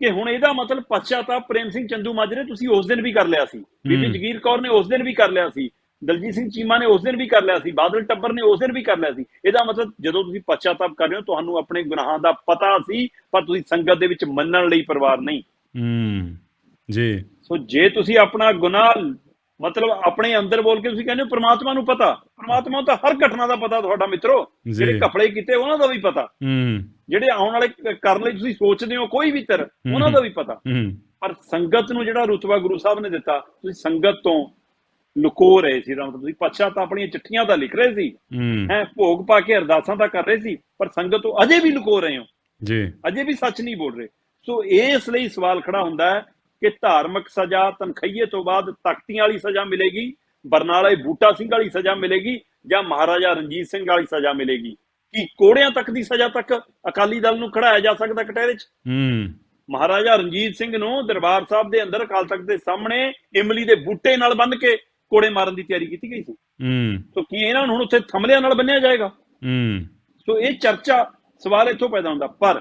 ਕਿ ਹੁਣ ਇਹਦਾ ਮਤਲਬ ਪਛਤਾਪ ਪ੍ਰੇਮ ਸਿੰਘ ਚੰਦੂ ਮਾਜਰੇ ਤੁਸੀਂ ਉਸ ਦਿਨ ਵੀ ਕਰ ਲਿਆ ਸੀ। ਬੀਬੀ। ਜਗੀਰ ਕੌਰ ਨੇ ਉਸ ਦਿਨ ਵੀ ਕਰ ਲਿਆ ਸੀ। ਦਲਜੀਤ ਸਿੰਘ ਚੀਮਾ ਨੇ ਉਸ ਦਿਨ ਵੀ ਕਰ ਲਿਆ ਸੀ। ਬਾਦਲ ਟੱਬਰ ਨੇ ਉਸ ਦਿਨ ਵੀ ਕਰ ਲਿਆ ਸੀ। ਇਹਦਾ ਮਤਲਬ ਜਦੋਂ ਤੁਸੀਂ ਪਛਤਾਪ ਕਰ ਰਹੇ ਹੋ ਤੁਹਾਨੂੰ ਆਪਣੇ ਗੁਨਾਹਾਂ ਦਾ ਪਤਾ ਸੀ ਪਰ ਤੁਸੀਂ ਸੰਗਤ ਦੇ ਵਿੱਚ ਮੰਨਣ ਲਈ ਪਰਿਵਾਰ ਨਹੀਂ। ਹੂੰ। ਜੀ। ਸੋ ਜੇ ਤੁਸੀਂ ਆਪਣਾ ਗੁਨਾਹ ਮਤਲਬ ਆਪਣੇ ਅੰਦਰ ਬੋਲ ਕੇ ਤੁਸੀਂ ਕਹਿੰਦੇ ਹੋ ਪ੍ਰਮਾਤਮਾ ਨੂੰ ਪਤਾ। ਪ੍ਰਮਾਤਮਾ ਨੂੰ ਤਾਂ ਹਰ ਘਟਨਾ ਦਾ ਪਤਾ ਤੁਹਾਡਾ ਮਿੱਤਰੋ। ਜਿਹੜੇ ਕਪੜੇ ਕੀਤੇ ਉਹਨਾਂ ਦਾ ਵੀ ਪਤਾ। ਹੂੰ। ਜਿਹੜੇ ਆਉਣ ਵਾਲੇ ਕਰਨ ਲਈ ਤੁਸੀਂ ਸੋਚਦੇ ਹੋ ਕੋਈ ਵੀ ਤਰ ਉਹਨਾਂ ਦਾ ਵੀ ਪਤਾ। ਹੂੰ। ਪਰ ਸੰਗਤ ਨੂੰ ਜਿਹੜਾ ਰੁਤਬਾ ਗੁਰੂ ਸਾਹਿਬ ਨੇ ਦਿੱਤਾ ਤੁਸੀਂ ਸੰਗਤ ਤੋਂ ਲੁਕੋ ਰਹੇ ਸੀ ਦਾ ਮਤਲਬ ਤੁਸੀਂ ਪਛਤਾਪ ਆਪਣੀਆਂ ਚਿੱਠੀਆਂ ਤਾਂ ਲਿਖ ਰਹੇ ਸੀ। ਹੈ। ਭੋਗ ਪਾ ਕੇ ਅਰਦਾਸਾਂ ਤਾਂ ਕਰ ਰਹੇ ਸੀ ਪਰ ਸੰਗਤ ਤੋਂ ਅਜੇ ਵੀ ਲੁਕੋ ਰਹੇ ਹੋ। ਜੀ। ਅਜੇ ਵੀ ਸੱਚ ਨਹੀਂ ਬੋਲ ਰਹੇ। ਸੋ ਇਸ ਲਈ ਸਵਾਲ ਖੜਾ ਹੁੰਦਾ ਹੈ ਕਿ ਧਾਰਮਿਕ ਸਜ਼ਾ ਤਨਖਈਏ ਤੋਂ ਬਾਅਦ ਤਖਤੀਆਂ ਵਾਲੀ ਸਜ਼ਾ ਮਿਲੇਗੀ ਬਰਨਾਲੇ ਬੂਟਾ ਸਿੰਘ ਵਾਲੀ ਸਜ਼ਾ ਮਿਲੇਗੀ ਜਾਂ ਮਹਾਰਾਜਾ ਰਣਜੀਤ ਸਿੰਘ ਵਾਲੀ ਸਜ਼ਾ ਮਿਲੇਗੀ। ਕੀ ਕੋੜਿਆਂ ਤੱਕ ਦੀ ਸਜ਼ਾ ਤੱਕ ਅਕਾਲੀ ਦਲ ਨੂੰ ਖੜਾਇਆ ਜਾ ਸਕਦਾ ਕਟਹਿਰੇ 'ਚ? ਹੂੰ। ਮਹਾਰਾਜਾ ਰਣਜੀਤ ਸਿੰਘ ਨੂੰ ਦਰਬਾਰ ਸਾਹਿਬ ਦੇ ਅੰਦਰ ਅਕਾਲ ਤਖਤ ਦੇ ਸਾਹਮਣੇ ਇਮਲੀ ਦੇ ਬੂਟੇ ਨਾਲ ਬੰਨ੍ਹ ਕੇ ਕੋੜੇ ਮਾਰਨ ਦੀ ਤਿਆਰੀ ਕੀਤੀ ਗਈ ਸੀ। ਹੂੰ। ਸੋ ਕੀ ਇਹਨਾਂ ਨੂੰ ਹੁਣ ਉੱਥੇ ਥੰਮਲਿਆਂ ਨਾਲ ਬੰਨਿਆ ਜਾਏਗਾ? ਹੂੰ। ਸੋ ਇਹ ਚਰਚਾ ਸਵਾਲ ਇੱਥੋਂ ਪੈਦਾ ਹੁੰਦਾ ਪਰ